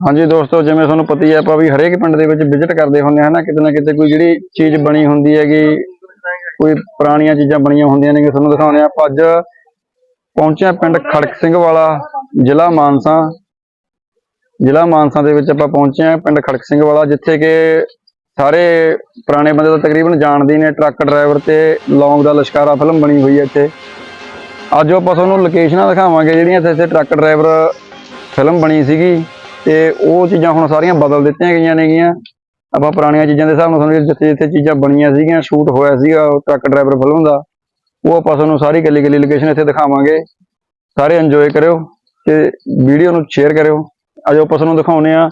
ਹਾਂਜੀ ਦੋਸਤੋ, ਜਿਵੇਂ ਤੁਹਾਨੂੰ ਪਤਾ ਹੀ ਹੈ ਆਪਾਂ ਵੀ ਹਰੇਕ ਪਿੰਡ ਦੇ ਵਿੱਚ ਵਿਜ਼ਿਟ ਕਰਦੇ ਹੁੰਦੇ ਹਾਂ ਨਾ, ਕਿਤੇ ਨਾ ਕਿਤੇ ਕੋਈ ਜਿਹੜੀ ਚੀਜ਼ ਬਣੀ ਹੁੰਦੀ ਹੈਗੀ, ਕੋਈ ਪੁਰਾਣੀਆਂ ਚੀਜ਼ਾਂ ਬਣੀਆਂ ਹੁੰਦੀਆਂ ਨੇ ਤੁਹਾਨੂੰ ਦਿਖਾਉਂਦੇ ਆ ਆਪਾਂ ਅੱਜ ਪਹੁੰਚੇ ਹਾਂ ਪਿੰਡ ਖੜਕ ਸਿੰਘ ਵਾਲਾ, ਜ਼ਿਲ੍ਹਾ ਮਾਨਸਾ। ਜ਼ਿਲ੍ਹਾ ਮਾਨਸਾ ਦੇ ਵਿੱਚ ਆਪਾਂ ਪਹੁੰਚੇ ਹਾਂ, ਪਿੰਡ ਖੜਕ ਸਿੰਘ ਵਾਲਾ, ਜਿੱਥੇ ਕਿ ਸਾਰੇ ਪੁਰਾਣੇ ਬੰਦੇ ਤਾਂ ਤਕਰੀਬਨ ਜਾਣਦੇ ਹੀ ਨੇ, ਟਰੱਕ ਡਰਾਈਵਰ ਤੇ ਲੌਂਗ ਦਾ ਲਸ਼ਕਾਰਾ ਫਿਲਮ ਬਣੀ ਹੋਈ ਹੈ ਇੱਥੇ। ਅੱਜ ਆਪਾਂ ਤੁਹਾਨੂੰ ਲੋਕੇਸ਼ਨਾਂ ਦਿਖਾਵਾਂਗੇ, ਜਿਹੜੀਆਂ ਇੱਥੇ ਇੱਥੇ ਟਰੱਕ ਡਰਾਈਵਰ ਫਿਲਮ ਬਣੀ ਸੀਗੀ। ਤੇ ਉਹ ਚੀਜ਼ਾਂ ਹੁਣ ਸਾਰੀਆਂ ਬਦਲ ਦਿੱਤੀਆਂ ਗਈਆਂ ਨੇਗੀਆਂ। ਆਪਾਂ ਪੁਰਾਣੀਆਂ ਚੀਜ਼ਾਂ ਦੇ ਹਿਸਾਬ ਨਾਲ ਤੁਹਾਨੂੰ ਜਿੱਥੇ ਜਿੱਥੇ ਚੀਜ਼ਾਂ ਬਣੀਆਂ ਸੀਗੀਆਂ, ਸ਼ੂਟ ਹੋਇਆ ਸੀਗਾ, ਉਹ ਟਰੱਕ ਡਰਾਈਵਰ ਫਿਲਮ ਦਾ, ਉਹ ਆਪਾਂ ਤੁਹਾਨੂੰ ਸਾਰੀ ਗੱਲੀ ਗੱਲੀ ਲੋਕੇਸ਼ਨ ਇੱਥੇ ਦਿਖਾਵਾਂਗੇ। ਸਾਰੇ ਇੰਜੋਏ ਕਰਿਓ ਤੇ ਵੀਡੀਓ ਨੂੰ ਸ਼ੇਅਰ ਕਰਿਓ। ਅੱਜ ਆਪਾਂ ਤੁਹਾਨੂੰ ਦਿਖਾਉਨੇ ਆ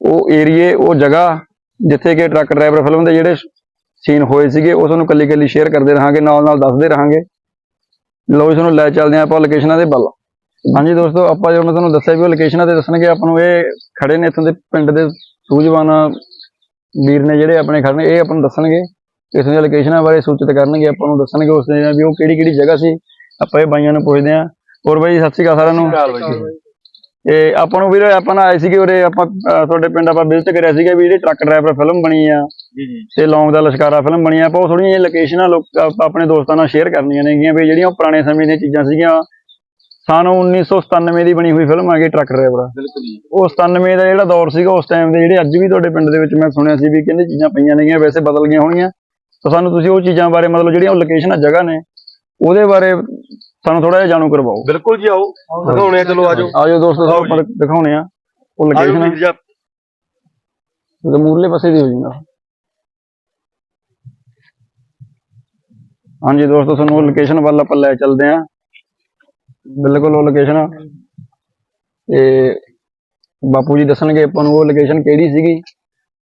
ਉਹ ਏਰੀਏ ਉਹ ਜਗ੍ਹਾ ਜਿੱਥੇ ਕਿ ਟਰੱਕ ਡਰਾਈਵਰ ਫਿਲਮ ਦੇ ਜਿਹੜੇ ਸੀਨ ਹੋਏ ਸੀਗੇ, ਉਹ ਤੁਹਾਨੂੰ ਕੱਲੀ ਕੱਲੀ ਸ਼ੇਅਰ ਕਰਦੇ ਰਹਾਂਗੇ ਨਾਲ ਨਾਲ ਦੱਸਦੇ ਰਹਾਂਗੇ। ਲੋ ਜੀ, ਤੁਹਾਨੂੰ ਲੈ ਚੱਲਦੇ ਹਾਂ ਆਪਾਂ ਲੋਕੇਸ਼ਨਾਂ ਦੇ ਵੱਲ। ਹਾਂਜੀ ਦੋਸਤੋ ਆਪਾਂ ਜੋ ਮੈਂ ਤੁਹਾਨੂੰ ਦੱਸਿਆ ਵੀ ਉਹ ਲੋਕੇਸ਼ਨਾਂ ਤੇ ਦੱਸਣਗੇ ਆਪਾਂ ਨੂੰ ਇਹ ਖੜੇ ਨੇ ਇੱਥੋਂ ਦੇ ਪਿੰਡ ਦੇ ਸੂਝਵਾਨ ਵੀਰ ਨੇ ਜਿਹੜੇ ਆਪਣੇ ਖੜੇ ਨੇ ਇਹ ਆਪਾਂ ਨੂੰ ਦੱਸਣਗੇ ਇਸ ਦੀਆਂ ਲੋਕੇਸ਼ਨਾਂ ਬਾਰੇ ਸੂਚਿਤ ਕਰਨਗੇ ਆਪਾਂ ਨੂੰ ਦੱਸਣਗੇ ਉਸ ਦੇ ਵੀ ਉਹ ਕਿਹੜੀ ਕਿਹੜੀ ਜਗ੍ਹਾ ਸੀ ਆਪਾਂ ਇਹ ਬਾਈਆਂ ਨੂੰ ਪੁੱਛਦੇ ਹਾਂ। ਹੋਰ ਬਾਈ ਸਤਿ ਸ਼੍ਰੀ ਅਕਾਲ ਸਾਰਿਆਂ ਨੂੰ। ਇਹ ਆਪਾਂ ਨੂੰ ਵੀਰੇ ਆਪਾਂ ਨਾਲ ਆਏ ਸੀਗੇ ਉਰੇ ਆਪਾਂ ਤੁਹਾਡੇ ਪਿੰਡ ਆਪਾਂ ਵਿਜ਼ਿਟ ਕਰਿਆ ਸੀਗਾ ਵੀ ਜਿਹੜੀ ਟਰੱਕ ਡਰਾਈਵਰ ਫਿਲਮ ਬਣੀ ਆ। ਜੀ ਜੀ। ਤੇ ਲੌਂਗ ਦਾ ਲਸ਼ਕਾਰਾ ਫਿਲਮ ਬਣੀ ਆ। ਆਪਾਂ ਉਹ ਥੋੜੀਆਂ ਜਿਹੀਆਂ ਲੋਕੇਸ਼ਨਾਂ ਲੋਕ ਆਪ- ਆਪਣੇ ਦੋਸਤਾਂ ਨਾਲ ਸ਼ੇਅਰ ਕਰਨੀਆਂ ਨੇਗੀਆਂ ਵੀ ਜਿਹੜੀਆਂ ਉਹ ਪੁਰਾਣੇ ਸਮੇਂ ਦੀਆਂ ਚੀਜ਼ਾਂ ਸੀਗੀਆਂ। ਸਨ 1997 ਦੀ ਬਣੀ ਹੋਈ ਫਿਲਮ ਆ ਗਈ ਟਰੱਕ ਡਰਾਈਵਰ ਬਿਲਕੁਲ ਜੀ। ਉਹ 97 ਦਾ ਜਿਹੜਾ ਦੌਰ ਸੀਗਾ ਉਸ ਟਾਈਮ ਦੇ ਜਿਹੜੇ ਅੱਜ ਵੀ ਤੁਹਾਡੇ ਪਿੰਡ ਦੇ ਵਿੱਚ ਮੈਂ ਸੁਣਿਆ ਸੀ ਵੀ ਕਹਿੰਦੇ ਚੀਜ਼ਾਂ ਪਈਆਂ ਨੇਗੀਆਂ ਵੈਸੇ ਬਦਲ ਗਈਆਂ ਹੋਣਗੀਆਂ। ਤਾਂ ਸਾਨੂੰ ਤੁਸੀਂ ਉਹ ਚੀਜ਼ਾਂ ਬਾਰੇ ਮਤਲਬ ਜਿਹੜੀਆਂ ਉਹ ਲੋਕੇਸ਼ਨਾਂ ਜਗ੍ਹਾ ਨੇ ਉਹਦੇ ਬਾਰੇ ਸਾਨੂੰ ਥੋੜਾ ਜਿਹਾ ਜਾਣੂ ਕਰਵਾਓ। ਬਿਲਕੁਲ ਜੀ ਆਓ। ਦਿਖਾਉਣੇ ਆ ਚਲੋ ਆਜੋ। ਆਜੋ ਦੋਸਤੋ ਸਾਨੂੰ ਦਿਖਾਉਣੇ ਆ। ਉਹ ਲੋਕੇਸ਼ਨ ਤੇ ਮੂਰਲੇ ਪਾਸੇ ਦੀ ਹੋ ਜਾਂਦਾ। ਹਾਂਜੀ ਦੋਸਤੋ ਤੁਹਾਨੂੰ ਉਹ ਲੋਕੇਸ਼ਨ ਵੱਲ ਆਪਾਂ ਲੈ ਚੱਲਦੇ ਆਂ। ਬਿਲਕੁਲ ਉਹ ਲੋਕੇਸ਼ਨ ਤੇ ਬਾਪੂ ਜੀ ਦੱਸਣਗੇ ਆਪਾਂ ਨੂੰ ਉਹ ਲੋਕੇਸ਼ਨ ਕਿਹੜੀ ਸੀਗੀ।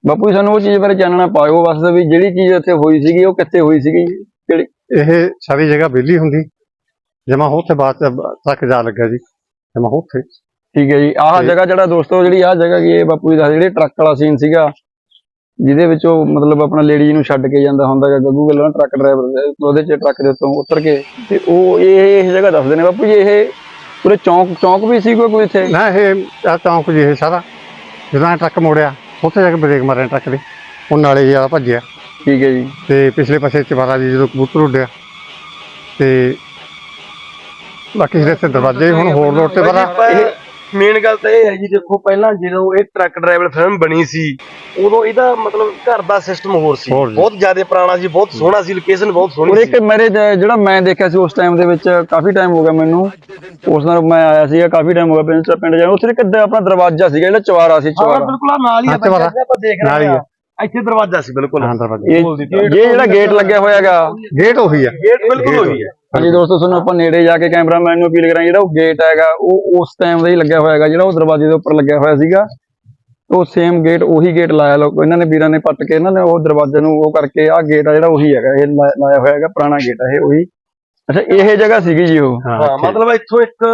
ਬਾਪੂ ਜੀ ਸਾਨੂੰ ਉਹ ਚੀਜ਼ ਬਾਰੇ ਚਾਨਣਾ ਪਾਇਓ ਬਸ ਵੀ ਜਿਹੜੀ ਚੀਜ਼ ਉੱਥੇ ਹੋਈ ਸੀਗੀ ਉਹ ਕਿੱਥੇ ਹੋਈ ਸੀਗੀ ਕਿਹੜੀ? ਇਹ ਸਾਰੀ ਜਗ੍ਹਾ ਵਿਹਲੀ ਹੁੰਦੀ। ਜਮਾ ਉੱਥੇ ਚ ਤੱਕ ਜਾ ਲੱਗਾ ਜੀ। ਜਮਾ ਉੱਥੇ। ਠੀਕ ਹੈ ਜੀ। ਆਹ ਜਗ੍ਹਾ ਜਿਹੜਾ ਦੋਸਤੋ ਜਿਹੜੀ ਆਹ ਜਗ੍ਹਾ ਕੀ ਇਹ ਬਾਪੂ ਜੀ ਦੱਸ ਜਿਹੜੇ ਟਰੱਕ ਵਾਲਾ ਸੀਨ ਸੀਗਾ ਜਿਹਦੇ ਵਿੱਚ ਉਹ ਮਤਲਬ ਆਪਣਾ ਲੇਡੀ ਜੀ ਨੂੰ ਛੱਡ ਕੇ ਜਾਂਦਾ ਹੁੰਦਾ ਹੈ ਗੱਗੂ ਗੱਲਾਂ ਟਰੱਕ ਡਰਾਈਵਰ ਉਹਦੇ ਚ ਟਰੱਕ ਦੇ ਉੱਤੋਂ ਉਤਰ ਕੇ ਤੇ ਉਹ ਇਹ ਇਹ ਜਗ੍ਹਾ ਦੱਸਦੇ ਨੇ ਬਾਪੂ ਜੀ ਇਹ ਪੂਰੇ ਚੌਂਕ ਚੌਂਕ ਵੀ ਸੀ ਕੋਈ ਕੋਈ ਇੱਥੇ? ਨਾ ਇਹ ਆ ਚੌਂਕ ਜੀ ਇਹ ਸਾਰਾ। ਜਦੋਂ ਟਰੱਕ ਮੋੜਿਆ ਉੱਥੇ ਜਾ ਕੇ ਬ੍ਰੇਕ ਮਾਰਿਆ ਟਰੱਕ ਦੇ ਉਹ ਨਾਲੇ ਜ਼ਿਆਦਾ ਭੱਜਿਆ। ਠੀਕ ਹੈ ਜੀ। ਤੇ ਪਿਛਲੇ ਪਾਸੇ ਚਵਾਰਾ ਜੀ ਜਦੋਂ ਕਬੂਤਰ ਉੱਡਿਆ ਤੇ ਬਾਕੀ ਜਿਹੜੇ ਇੱਥੇ ਦਰਵਾਜ਼ੇ ਹੁਣ ਹੋਰ ਰੋਡ ਤੇ ਬੜਾ ਮੇਨ ਗੱਲ ਤਾਂ ਇਹ ਹੈ ਜੀ ਦੇਖੋ ਪਹਿਲਾਂ ਜਦੋਂ ਇਹ ਟਰੱਕ ਡਰਾਈਵਰ ਫਿਲਮ ਬਣੀ ਸੀ ਉਦੋਂ ਇਹਦਾ ਮਤਲਬ ਘਰ ਦਾ ਸਿਸਟਮ ਹੋਰ ਸੀ। ਹੋਰ ਜੀ। ਬਹੁਤ ਜ਼ਿਆਦਾ ਪੁਰਾਣਾ ਸੀ ਬਹੁਤ ਸੋਹਣਾ ਸੀ ਲੋਕੇਸ਼ਨ ਬਹੁਤ ਔਰ ਸੋਹਣੀ ਇੱਕ ਸੀ। ਮੇਰੇ ਜ- ਜਿਹੜਾ ਮੈਂ ਦੇਖਿਆ ਸੀ ਉਸ ਟਾਈਮ ਦੇ ਵਿੱਚ ਕਾਫੀ ਟਾਈਮ ਹੋ ਗਿਆ ਮੈਨੂੰ। ਉਸ ਨਾਲ ਮੈਂ ਆਇਆ ਸੀਗਾ ਕਾਫੀ ਟਾਈਮ ਹੋ ਗਿਆ ਪਿੰਡ ਪਿੰਡ ਜਾਣ ਉੱਥੇ ਇੱਕ ਆਪਣਾ ਦਰਵਾਜ਼ਾ ਸੀਗਾ ਜਿਹੜਾ ਚਵਾਰਾ ਸੀ ਹਾਂ ਚਵਾਰਾ। ਬਿਲਕੁਲ ਨਾਲ ਹੀ ਆ ਹਾਂ, ਚਵਾਰਾ। ਬੱਚੇ ਆਪਾਂ ਦੇਖ ਨਾਲ ਰਹੇ ਹੀ। ਆ। ਇੱਥੇ ਦਰਵਾਜ਼ਾ ਸੀ ਬਿਲਕੁਲ। ਹਾਂ ਦਰਵਾਜ਼ੇ। ਇਹ ਇਹ ਜਿਹੜਾ ਗੇਟ ਲੱਗਿਆ ਹੋਇਆ ਹੈਗਾ ਗੇਟ ਉਹੀ ਆ। ਗੇਟ ਬਿਲਕੁਲ ਹੋਈ ਹੈ ਹਾਂਜੀ ਦੋਸਤੋ ਤੁਹਾਨੂੰ ਆਪਾਂ ਨੇੜੇ ਜਾ ਕੇ ਕੈਮਰਾਮੈਨ ਨੂੰ ਅਪੀਲ ਕਰਾਂ ਜਿਹੜਾ ਉਹ ਗੇਟ ਹੈਗਾ ਉਹ ਉਸ ਟਾਈਮ ਦਾ ਹੀ ਲੱਗਿਆ ਹੋਇਆ ਹੈਗਾ ਜਿਹੜਾ ਉਹ ਦਰਵਾਜ਼ੇ ਦੇ ਉੱਪਰ ਲੱਗਿਆ ਹੋਇਆ ਸੀਗਾ। ਉਹ ਸੇਮ ਗੇਟ ਉਹੀ ਗੇਟ ਲਾਇਆ ਲੋਕ ਇਹਨਾਂ ਨੇ ਵੀਰਾਂ ਨੇ ਪੱਟ ਕੇ ਇਹਨਾਂ ਨੇ ਉਹ ਦਰਵਾਜ਼ੇ ਨੂੰ ਉਹ ਕਰਕੇ ਆਹ ਗੇਟ ਆ ਜਿਹੜਾ ਉਹੀ ਹੈਗਾ ਇਹ ਲਾਇਆ ਹੋਇਆ ਹੈਗਾ ਪੁਰਾਣਾ ਗੇਟ ਹੈ ਇਹ ਉਹੀ। ਅੱਛਾ ਇਹ ਜਗ੍ਹਾ ਸੀਗੀ ਜੀ ਉਹ। ਹਾਂ। ਮਤਲਬ ਇੱਥੋਂ ਇੱਕ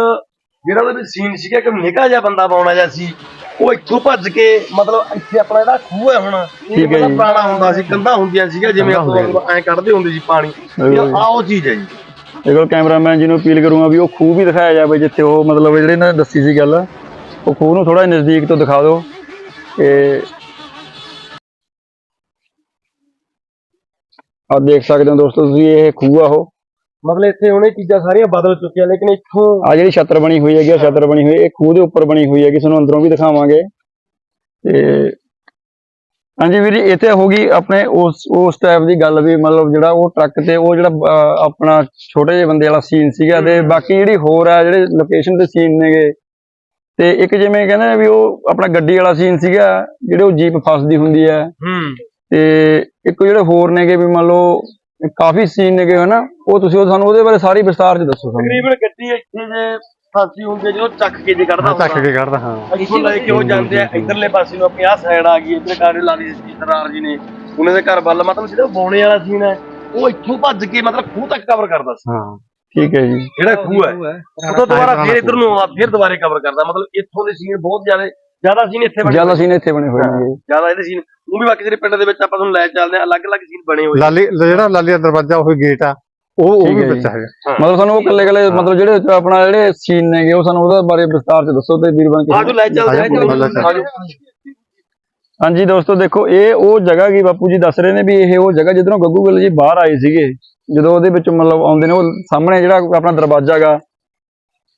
ਜਿਹੜਾ ਉਹਦੇ ਵਿੱਚ ਸੀਨ ਸੀਗਾ ਕਿ ਨਿਕਾ ਜਿਹਾ ਬੰਦਾ ਪਾਉਣਾ ਜਿਹਾ ਸੀ। ਉਹ ਇੱਥੋਂ ਭੱਜ ਕੇ ਮਤਲਬ ਇੱਥੇ ਆਪਣਾ ਜਿਹੜਾ ਖੂਹ ਹੈ ਹੁਣ। ਇਹ। ਪੁਰਾਣਾ ਹੁੰਦਾ ਸੀ ਕੰਧਾਂ ਹੁੰਦੀਆਂ ਸੀਗਾ ਜਿਵੇਂ ਆਪਾਂ ਐਂ ਕੱਢਦੇ ਹੁੰਦੇ ਸੀ ਪਾਣੀ। ਬਿਲਕੁਲ। ਆ ਉਹ ਚੀਜ਼ ਹੈ ਜੀ। ਇਹ ਕੋਲ ਕੈਮਰਾਮੈਨ ਜੀ ਨੂੰ ਅਪੀਲ ਕਰੂੰਗਾ ਵੀ ਉਹ ਖੂਹ ਵੀ ਦਿਖਾਇਆ ਜਾਵੇ ਜਿੱਥੇ ਉਹ ਮਤਲਬ ਜਿਹੜੇ ਨੇ ਦੱਸੀ ਸੀ ਗੱਲ ਉਹ ਖੂਹ ਨੂੰ ਥੋੜਾ ਨਜ਼ਦੀਕ ਤੋਂ ਦਿਖਾ ਦਿਓ ਤੇ ਆ ਦੇਖ ਸਕਦੇ ਹੋ ਦੋਸਤੋ ਤੁਸੀਂ ਇਹ ਖੂਹ ਆ ਉਹ। ਮਤਲਬ ਇੱਥੇ ਹੁਣ ਇਹ ਚੀਜ਼ਾਂ ਸਾਰੀਆਂ ਬਦਲ ਚੁੱਕੀਆਂ ਲੇਕਿਨ ਇੱਥੋਂ ਆ ਜਿਹੜੀ ਛੱਤਰ ਬਣੀ ਹੋਈ ਹੈਗੀ ਆ ਛੱਤਰ ਬਣੀ ਹੋਈ ਇਹ ਖੂਹ ਦੇ ਉੱਪਰ ਬਣੀ ਹੋਈ ਹੈਗੀ ਤੁਹਾਨੂੰ ਅੰਦਰੋਂ ਵੀ ਦਿਖਾਵਾਂਗੇ। ਤੇ ਹਾਂਜੀ ਵੀਰ ਜੀ ਇੱਥੇ ਹੋ ਗਈ ਆਪਣੇ ਉਸ ਉਸ ਟਾਈਪ ਦੀ ਗੱਲ ਵੀ ਮਤਲਬ ਜਿਹੜਾ ਉਹ ਟਰੱਕ ਤੇ ਉਹ ਜਿਹੜਾ ਆਪਣਾ ਛੋਟੇ ਜਿਹੇ ਬੰਦੇ ਵਾਲਾ ਸੀਨ ਸੀਗਾ ਤੇ ਬਾਕੀ ਜਿਹੜੀ ਹੋਰ ਆ ਜਿਹੜੇ ਲੋਕੇਸ਼ਨ ਤੇ ਸੀਨ ਨੇਗੇ ਤੇ ਇੱਕ ਜਿਵੇਂ ਕਹਿੰਦੇ ਵੀ ਉਹ ਆਪਣਾ ਗੱਡੀ ਵਾਲਾ ਸੀਨ ਸੀਗਾ ਜਿਹੜੇ ਉਹ ਜੀਪ ਫਸਦੀ ਹੁੰਦੀ ਹੈ ਹੂੰ। ਤੇ ਇੱਕ ਜਿਹੜੇ ਹੋਰ ਨੇਗੇ ਵੀ ਮੰਨ ਲਓ ਕਾਫੀ ਸੀਨ ਨੇਗੇ ਹਨਾ ਉਹ ਤੁਸੀਂ ਉਹ ਸਾਨੂੰ ਉਹਦੇ ਬਾਰੇ ਸਾਰੀ ਵਿਸਤਾਰ ਚ ਦੱਸੋ ਸਾਨੂੰ। ਤਕਰੀਬਨ ਗੱਡੀ ਇੱਥੇ ਜੇ ਫਾਂਸੀ ਹੁੰਦੀ ਹੈ ਜਦੋਂ ਚੱਕ ਕੇ ਜੇ ਕੱਢਦਾ ਹਾਂ ਚੱਕ ਕੇ ਕੱਢਦਾ ਹਾਂ। ਇੱਥੋਂ ਲੈ ਕੇ ਉਹ ਜਾਂਦੇ ਆ ਇਧਰਲੇ ਪਾਸੇ ਨੂੰ ਆਪਣੀ ਆਹ ਸਾਈਡ ਆ ਗਈ ਇੱਧਰ ਕਾਰੇ ਲਾ ਲਈ ਸੀ ਸਰਾਰ ਜੀ ਨੇ। ਉਹਨਾਂ ਦੇ ਘਰ ਵੱਲ ਮਤਲਬ ਜਿਹੜਾ ਬੋਣੇ ਵਾਲਾ ਸੀਨ ਹੈ। ਉਹ ਇੱਥੋਂ ਭੱਜ ਕੇ ਮਤਲਬ ਖੂਹ ਤੱਕ ਕਵਰ ਕਰਦਾ ਸੀ। ਹਾਂ ਠੀਕ ਹੈ ਜੀ। ਜਿਹੜਾ ਖੂਹ ਹੈ ਉਦੋਂ ਦੁਬਾਰਾ ਫੇਰ ਇੱਧਰ ਨੂੰ ਆਉਂਦਾ ਫੇਰ ਦੁਬਾਰੇ ਕਵਰ ਕਰਦਾ। ਮਤਲਬ ਇੱਥੋਂ ਦੇ ਸੀਨ ਬਹੁਤ ਜ਼ਿਆਦਾ ਜ਼ਿਆਦਾ ਸੀਨ ਇੱਥੇ ਬਣੇ ਜ਼ਿਆਦਾ ਸੀਨ ਇੱਥੇ ਬਣੇ ਹੋਏ ਨੇ ਜ਼ਿਆਦਾ ਇਹਦੇ ਸੀਨ ਉਹ ਵੀ ਬਾਕੀ ਜਿਹੜੇ ਪਿੰਡ ਦੇ ਵਿੱਚ ਆਪਾਂ ਤੁਹਾਨੂੰ ਲੈ ਚੱਲਦੇ ਆ ਅਲੱਗ-ਅਲੱਗ ਸੀਨ ਬਣੇ ਹੋਏ ਲਾਲੀ ਜਿਹੜਾ ਲਾਲੀ ਦਾ ਦਰਵਾਜ਼ਾ ਉਹੀ ਗੇਟ ਆ। ਉਹ ਉਹ ਵੀ ਹੈ ਵਿੱਚ। ਹੈਗਾ। ਮਤਲਬ ਸਾਨੂੰ ਉਹ ਕੱਲੇ ਕੱਲੇ ਮਤਲਬ ਜਿਹੜੇ ਆਪਣਾ ਜਿਹੜੇ ਸੀਨ ਨੇਗੇ ਉਹ ਸਾਨੂੰ ਉਹਦੇ ਬਾਰੇ ਵਿਸਤਾਰ ਚ ਦੱਸੋ ਤੇ ਵੀਰ ਬਣ ਕੇ। ਆਜੋ ਲੈ ਚੱਲਦੇ ਆਜੋ, ਹਾਂਜੀ ਦੋਸਤੋ ਦੇਖੋ ਇਹ ਉਹ ਜਗ੍ਹਾ ਕੀ ਬਾਪੂ ਜੀ ਦੱਸ ਰਹੇ ਨੇ ਵੀ ਇਹ ਉਹ ਜਗ੍ਹਾ ਜਿੱਧਰੋਂ ਗੱਗੂ ਗਿੱਲ ਜੀ ਬਾਹਰ ਆਏ ਸੀਗੇ ਜਦੋਂ ਉਹਦੇ ਵਿੱਚ ਮਤਲਬ ਆਉਂਦੇ ਨੇ ਉਹ ਸਾਹਮਣੇ ਜਿਹੜਾ ਆਪਣਾ ਦਰਵਾਜ਼ਾ ਗਾ